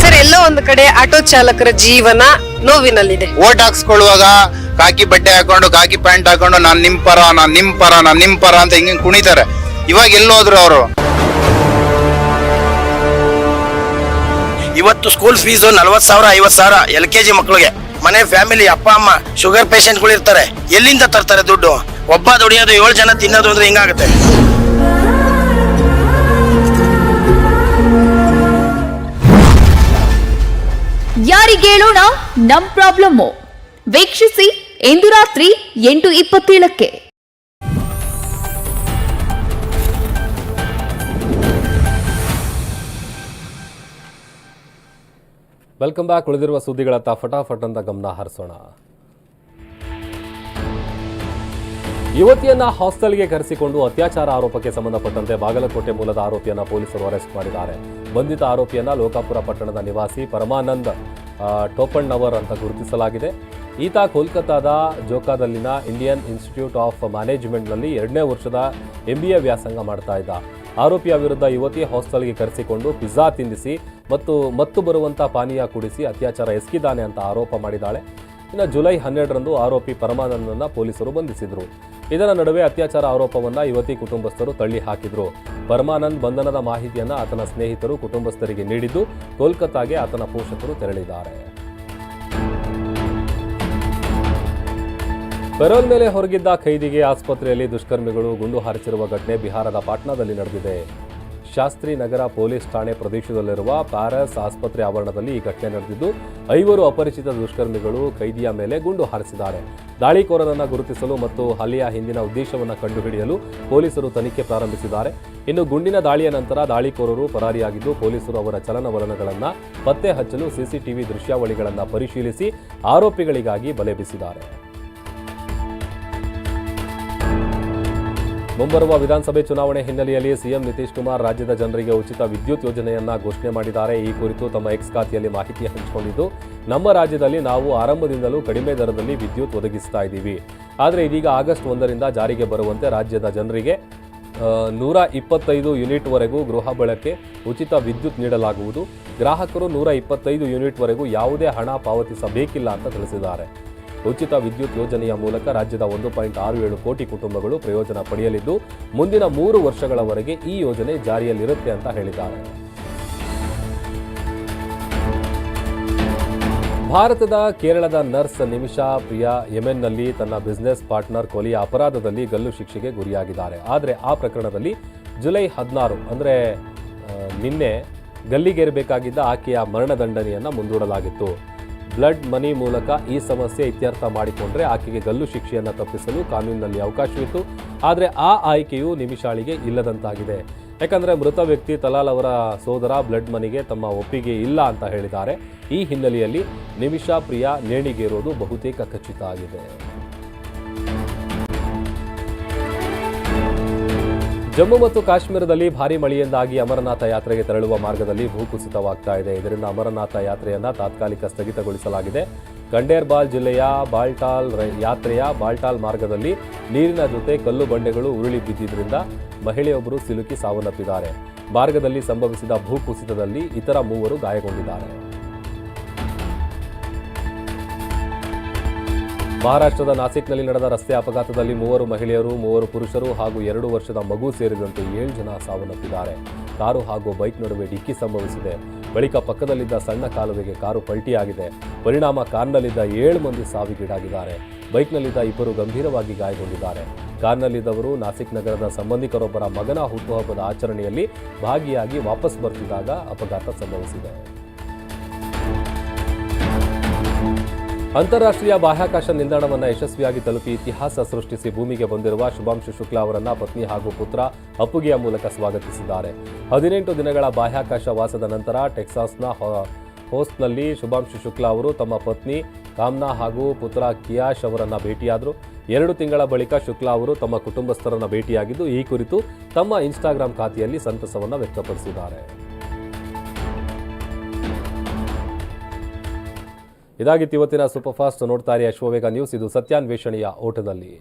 ಸರ್ ಎಲ್ಲೋ ಒಂದು ಕಡೆ ಆಟೋ ಚಾಲಕರ ಜೀವನ ನೋವಿನಲ್ಲಿದೆ. ಓಟ್ ಹಾಕ್ಸ್ಕೊಳ್ಳುವಾಗ ಕಾಕಿ ಬಟ್ಟೆ ಹಾಕೊಂಡು ಕಾಕಿ ಪ್ಯಾಂಟ್ ಹಾಕೊಂಡು ನಾನ್ ನಿಮ್ ಪರ ನಾನ್ ನಿಮ್ ಪರ ನಾನ್ ನಿಮ್ ಪರ ಅಂತ ಹಿಂಗೆ ಕುಣಿತಾರೆ. ಇವಾಗ ಎಲ್ಲೋದ್ರು ಅವರು. ಇವತ್ತು ಸ್ಕೂಲ್ ಫೀಸು ನಲ್ವತ್ತು ಸಾವಿರ, ಐವತ್ತು ಸಾವಿರ, ಎಲ್ ಕೆ ಜಿ ಮಕ್ಕಳಿಗೆ ಮನೆ ಫ್ಯಾಮಿಲಿ ಅಪ್ಪ, ಅಮ್ಮ ಶುಗರ್ ಪೇಷಂಟ್ಗಳು ಇರ್ತಾರೆ. ಎಲ್ಲಿಂದ ತರ್ತಾರೆ ದುಡ್ಡು? ಒಬ್ಬ ದುಡಿಯೋದು ಏಳು ಜನ ತಿನ್ನೋದು ಅಂದ್ರೆ ಹಿಂಗಾಗುತ್ತೆ? ಯಾರಿಗೇಳೋಣ ನಮ್ ಪ್ರಾಬ್ಲಮ್ಮು. ವೀಕ್ಷಿಸಿ, ಇಂದು ರಾತ್ರಿ ಎಂಟು ಇಪ್ಪತ್ತೇಳಕ್ಕೆ. ವೆಲ್ಕಮ್ ಬ್ಯಾಕ್ ಉಳಿದಿರುವ ಸುದ್ದಿಗಳತ್ತ ಫಟಾಫಟ್ ಅಂತ ಗಮನ ಹರಿಸೋಣ. ಯುವತಿಯನ್ನ ಹಾಸ್ಟೆಲ್ಗೆ ಕರೆಸಿಕೊಂಡು ಅತ್ಯಾಚಾರ ಆರೋಪಕ್ಕೆ ಸಂಬಂಧಪಟ್ಟಂತೆ ಬಾಗಲಕೋಟೆ ಮೂಲದ ಆರೋಪಿಯನ್ನ ಪೊಲೀಸರು ಅರೆಸ್ಟ್ ಮಾಡಿದ್ದಾರೆ. ಬಂಧಿತ ಆರೋಪಿಯನ್ನ ಲೋಕಾಪುರ ಪಟ್ಟಣದ ನಿವಾಸಿ ಪರಮಾನಂದ್ ಟೋಪಣ್ಣವರ್ ಅಂತ ಗುರುತಿಸಲಾಗಿದೆ. ಈತ ಕೋಲ್ಕತ್ತಾದ ಜೋಕಾದಲ್ಲಿನ ಇಂಡಿಯನ್ ಇನ್ಸ್ಟಿಟ್ಯೂಟ್ ಆಫ್ ಮ್ಯಾನೇಜ್ಮೆಂಟ್ನಲ್ಲಿ ಎರಡನೇ ವರ್ಷದ ಎಂ ಎ ವ್ಯಾಸಂಗ ಮಾಡ್ತಾ ಇದ್ದ. ಆರೋಪಿಯ ವಿರುದ್ಧ ಯುವತಿ ಹಾಸ್ಟೆಲ್ಗೆ ಕರೆಸಿಕೊಂಡು ಪಿಜ್ಜಾ ತಿನ್ನಿಸಿ ಮತ್ತು ಮತ್ತು ಬರುವಂಥ ಪಾನೀಯ ಕುಡಿಸಿ ಅತ್ಯಾಚಾರ ಎಸಗಿದ್ದಾನೆ ಅಂತ ಆರೋಪ ಮಾಡಿದ್ದಾಳೆ. ಇನ್ನು ಜುಲೈ ಹನ್ನೆರಡರಂದು ಆರೋಪಿ ಪರಮಾನಂದನ್ನ ಪೊಲೀಸರು ಬಂಧಿಸಿದರು. ಇದರ ನಡುವೆ ಅತ್ಯಾಚಾರ ಆರೋಪವನ್ನ ಯುವತಿ ಕುಟುಂಬಸ್ಥರು ತಳ್ಳಿ ಹಾಕಿದ್ರು. ಪರಮಾನಂದ್ ಬಂಧನದ ಮಾಹಿತಿಯನ್ನ ಆತನ ಸ್ನೇಹಿತರು ಕುಟುಂಬಸ್ಥರಿಗೆ ನೀಡಿದ್ದು, ಕೋಲ್ಕತ್ತಾಗೆ ಆತನ ಪೋಷಕರು ತೆರಳಿದ್ದಾರೆ. ಪೆರೋಲ್ ಮೇಲೆ ಹೊರಗಿದ್ದ ಖೈದಿಗೆ ಆಸ್ಪತ್ರೆಯಲ್ಲಿ ದುಷ್ಕರ್ಮಿಗಳು ಗುಂಡು ಹಾರಿಸಿರುವ ಘಟನೆ ಬಿಹಾರದ ಪಾಟ್ನಾದಲ್ಲಿ ನಡೆದಿದೆ. ಶಾಸ್ತ್ರಿ ನಗರ ಪೊಲೀಸ್ ಠಾಣೆ ಪ್ರದೇಶದಲ್ಲಿರುವ ಪ್ಯಾರಸ್ ಆಸ್ಪತ್ರೆ ಆವರಣದಲ್ಲಿ ಈ ಘಟನೆ ನಡೆದಿದ್ದು, ಐವರು ಅಪರಿಚಿತ ದುಷ್ಕರ್ಮಿಗಳು ಖೈದಿಯ ಮೇಲೆ ಗುಂಡು ಹಾರಿಸಿದ್ದಾರೆ. ದಾಳಿಕೋರರನ್ನು ಗುರುತಿಸಲು ಮತ್ತು ಹಲ್ಲೆಯ ಹಿಂದಿನ ಉದ್ದೇಶವನ್ನು ಕಂಡುಹಿಡಿಯಲು ಪೊಲೀಸರು ತನಿಖೆ ಪ್ರಾರಂಭಿಸಿದ್ದಾರೆ. ಇನ್ನು ಗುಂಡಿನ ದಾಳಿಯ ನಂತರ ದಾಳಿಕೋರರು ಪರಾರಿಯಾಗಿದ್ದು, ಪೊಲೀಸರು ಅವರ ಚಲನವಲನಗಳನ್ನು ಪತ್ತೆ ಹಚ್ಚಲು ಸಿಸಿಟಿವಿ ದೃಶ್ಯಾವಳಿಗಳನ್ನು ಪರಿಶೀಲಿಸಿ ಆರೋಪಿಗಳಿಗಾಗಿ ಬಲೆ ಬೀಸಿದ್ದಾರೆ. ಮುಂಬರುವ ವಿಧಾನಸಭೆ ಚುನಾವಣೆ ಹಿನ್ನೆಲೆಯಲ್ಲಿ ಸಿಎಂ ನಿತೀಶ್ ಕುಮಾರ್ ರಾಜ್ಯದ ಜನರಿಗೆ ಉಚಿತ ವಿದ್ಯುತ್ ಯೋಜನೆಯನ್ನ ಘೋಷಣೆ ಮಾಡಿದ್ದಾರೆ. ಈ ಕುರಿತು ತಮ್ಮ ಎಕ್ಸ್ ಖಾತೆಯಲ್ಲಿ ಮಾಹಿತಿ ಹಂಚಿಕೊಂಡಿದ್ದು, ನಮ್ಮ ರಾಜ್ಯದಲ್ಲಿ ನಾವು ಆರಂಭದಿಂದಲೂ ಕಡಿಮೆ ದರದಲ್ಲಿ ವಿದ್ಯುತ್ ಒದಗಿಸ್ತಾ ಇದ್ದೀವಿ. ಆದರೆ ಇದೀಗ ಆಗಸ್ಟ್ ಒಂದರಿಂದ ಜಾರಿಗೆ ಬರುವಂತೆ ರಾಜ್ಯದ ಜನರಿಗೆ ನೂರ ಇಪ್ಪತ್ತೈದು ಯೂನಿಟ್ವರೆಗೂ ಗೃಹ ಬಳಕೆ, ಉಚಿತ ವಿದ್ಯುತ್ ನೀಡಲಾಗುವುದು. ಗ್ರಾಹಕರು ನೂರ ಇಪ್ಪತ್ತೈದು ಯೂನಿಟ್ವರೆಗೂ ಯಾವುದೇ ಹಣ ಪಾವತಿಸಬೇಕಿಲ್ಲ ಅಂತ ತಿಳಿಸಿದ್ದಾರೆ. ಉಚಿತ ವಿದ್ಯುತ್ ಯೋಜನೆಯ ಮೂಲಕ ರಾಜ್ಯದ ಒಂದು ಪಾಯಿಂಟ್ ಆರು ಏಳು ಕೋಟಿ ಕುಟುಂಬಗಳು ಪ್ರಯೋಜನ ಪಡೆಯಲಿದ್ದು, ಮುಂದಿನ ಮೂರು ವರ್ಷಗಳವರೆಗೆ ಈ ಯೋಜನೆ ಜಾರಿಯಲ್ಲಿರುತ್ತೆ ಅಂತ ಹೇಳಿದ್ದಾರೆ. ಭಾರತದ ಕೇರಳದ ನರ್ಸ್ ನಿಮಿಷಾ ಪ್ರಿಯಾ ಯೆಮೆನ್ನಲ್ಲಿ ತನ್ನ ಬಿಸ್ನೆಸ್ ಪಾರ್ಟ್ನರ್ ಕೊಲೆಯ ಅಪರಾಧದಲ್ಲಿ ಗಲ್ಲು ಶಿಕ್ಷೆಗೆ ಗುರಿಯಾಗಿದ್ದಾರೆ. ಆದರೆ ಆ ಪ್ರಕರಣದಲ್ಲಿ ಜುಲೈ ಹದಿನಾರು, ಅಂದರೆ ನಿನ್ನೆ ಗಲ್ಲಿಗೇರಬೇಕಾಗಿದ್ದ ಆಕೆಯ ಮರಣದಂಡನೆಯನ್ನು ಮುಂದೂಡಲಾಗಿತ್ತು. ಬ್ಲಡ್ ಮನಿ ಮೂಲಕ ಈ ಸಮಸ್ಯೆ ಇತ್ಯರ್ಥ ಮಾಡಿಕೊಂಡ್ರೆ ಆಕೆಗೆ ಗಲ್ಲು ಶಿಕ್ಷೆಯನ್ನು ತಪ್ಪಿಸಲು ಕಾನೂನಿನಲ್ಲಿ ಅವಕಾಶವಿತ್ತು. ಆದರೆ ಆ ಆಯ್ಕೆಯು ನಿಮಿಷಾಳಿಗೆ ಇಲ್ಲದಂತಾಗಿದೆ. ಯಾಕಂದರೆ ಮೃತ ವ್ಯಕ್ತಿ ತಲಾಲ್ ಅವರ ಸೋದರ ಬ್ಲಡ್ ಮನಿಗೆ ತಮ್ಮ ಒಪ್ಪಿಗೆ ಇಲ್ಲ ಅಂತ ಹೇಳಿದ್ದಾರೆ. ಈ ಹಿನ್ನೆಲೆಯಲ್ಲಿ ನಿಮಿಷಾ ಪ್ರಿಯಾ ನೇಣಿಗೇರೋದು ಬಹುತೇಕ ಖಚಿತ ಆಗಿದೆ. ಜಮ್ಮು ಮತ್ತು ಕಾಶ್ಮೀರದಲ್ಲಿ ಭಾರಿ ಮಳೆಯಿಂದಾಗಿ ಅಮರನಾಥ ಯಾತ್ರೆಗೆ ತೆರಳುವ ಮಾರ್ಗದಲ್ಲಿ ಭೂಕುಸಿತವಾಗ್ತಾ ಇದೆ. ಇದರಿಂದ ಅಮರನಾಥ ಯಾತ್ರೆಯನ್ನು ತಾತ್ಕಾಲಿಕ ಸ್ಥಗಿತಗೊಳಿಸಲಾಗಿದೆ. ಗಂಡೇರ್ಬಾಲ್ ಜಿಲ್ಲೆಯ ಬಾಲ್ಟಾಲ್ ಯಾತ್ರೆಯ ಬಾಲ್ಟಾಲ್ ಮಾರ್ಗದಲ್ಲಿ ನೀರಿನ ಜೊತೆ ಕಲ್ಲು ಬಂಡೆಗಳು ಉರುಳಿ ಬಿದ್ದಿದ್ದರಿಂದ ಮಹಿಳೆಯೊಬ್ಬರು ಸಿಲುಕಿ ಸಾವನ್ನಪ್ಪಿದ್ದಾರೆ. ಮಾರ್ಗದಲ್ಲಿ ಸಂಭವಿಸಿದ ಭೂಕುಸಿತದಲ್ಲಿ ಇತರ ಮೂವರು ಗಾಯಗೊಂಡಿದ್ದಾರೆ. ಮಹಾರಾಷ್ಟ್ರದ ನಾಸಿಕ್ನಲ್ಲಿ ನಡೆದ ರಸ್ತೆ ಅಪಘಾತದಲ್ಲಿ ಮೂವರು ಮಹಿಳೆಯರು, ಮೂವರು ಪುರುಷರು ಹಾಗೂ ಎರಡು ವರ್ಷದ ಮಗು ಸೇರಿದಂತೆ ಏಳು ಜನ ಸಾವನ್ನಪ್ಪಿದ್ದಾರೆ. ಕಾರು ಹಾಗೂ ಬೈಕ್ ನಡುವೆ ಡಿಕ್ಕಿ ಸಂಭವಿಸಿದೆ. ಬಳಿಕ ಪಕ್ಕದಲ್ಲಿದ್ದ ಸಣ್ಣ ಕಾಲುವೆಗೆ ಕಾರು ಪಲ್ಟಿಯಾಗಿದೆ. ಪರಿಣಾಮ ಕಾರ್ನಲ್ಲಿದ್ದ ಏಳು ಮಂದಿ ಸಾವಿಗೀಡಾಗಿದ್ದಾರೆ. ಬೈಕ್ನಲ್ಲಿದ್ದ ಇಬ್ಬರು ಗಂಭೀರವಾಗಿ ಗಾಯಗೊಂಡಿದ್ದಾರೆ. ಕಾರ್ನಲ್ಲಿದ್ದವರು ನಾಸಿಕ್ ನಗರದ ಸಂಬಂಧಿಕರೊಬ್ಬರ ಮಗನ ಹುಟ್ಟುಹಬ್ಬದ ಆಚರಣೆಯಲ್ಲಿ ಭಾಗಿಯಾಗಿ ವಾಪಸ್ ಬರ್ತಿದ್ದಾಗ ಅಪಘಾತ ಸಂಭವಿಸಿದೆ. ಅಂತಾರಾಷ್ಟ್ರೀಯ ಬಾಹ್ಯಾಕಾಶ ನಿಲ್ದಾಣವನ್ನು ಯಶಸ್ವಿಯಾಗಿ ತಲುಪಿ ಇತಿಹಾಸ ಸೃಷ್ಟಿಸಿ ಭೂಮಿಗೆ ಬಂದಿರುವ ಶುಭಾಂಶು ಶುಕ್ಲಾ ಅವರನ್ನು ಪತ್ನಿ ಹಾಗೂ ಪುತ್ರ ಅಪ್ಪುಗೆಯ ಮೂಲಕ ಸ್ವಾಗತಿಸಿದ್ದಾರೆ. ಹದಿನೆಂಟು ದಿನಗಳ ಬಾಹ್ಯಾಕಾಶ ವಾಸದ ನಂತರ ಟೆಕ್ಸಾಸ್ನ ಹೋಸ್ಟ್ನಲ್ಲಿ ಶುಭಾಂಶು ಶುಕ್ಲಾ ಅವರು ತಮ್ಮ ಪತ್ನಿ ಕಾಮ್ನಾ ಹಾಗೂ ಪುತ್ರ ಕಿಯಾಶ್ ಅವರನ್ನು ಭೇಟಿಯಾದರು. ಎರಡು ತಿಂಗಳ ಬಳಿಕ ಶುಕ್ಲಾ ಅವರು ತಮ್ಮ ಕುಟುಂಬಸ್ಥರನ್ನು ಭೇಟಿಯಾಗಿದ್ದು, ಈ ಕುರಿತು ತಮ್ಮ ಇನ್ಸ್ಟಾಗ್ರಾಮ್ ಖಾತೆಯಲ್ಲಿ ಸಂತಸವನ್ನು ವ್ಯಕ್ತಪಡಿಸಿದ್ದಾರೆ. ಇದಾಗಿತ್ತು ಇವತ್ತಿನ ಸೂಪರ್ ಫಾಸ್ಟ್ ನೋಡ್ತಾರೆ ಅಶ್ವವೇಗ ನ್ಯೂಸ್. ಇದು ಸತ್ಯಾನ್ವೇಷಣೆಯ ಓಟದಲ್ಲಿ.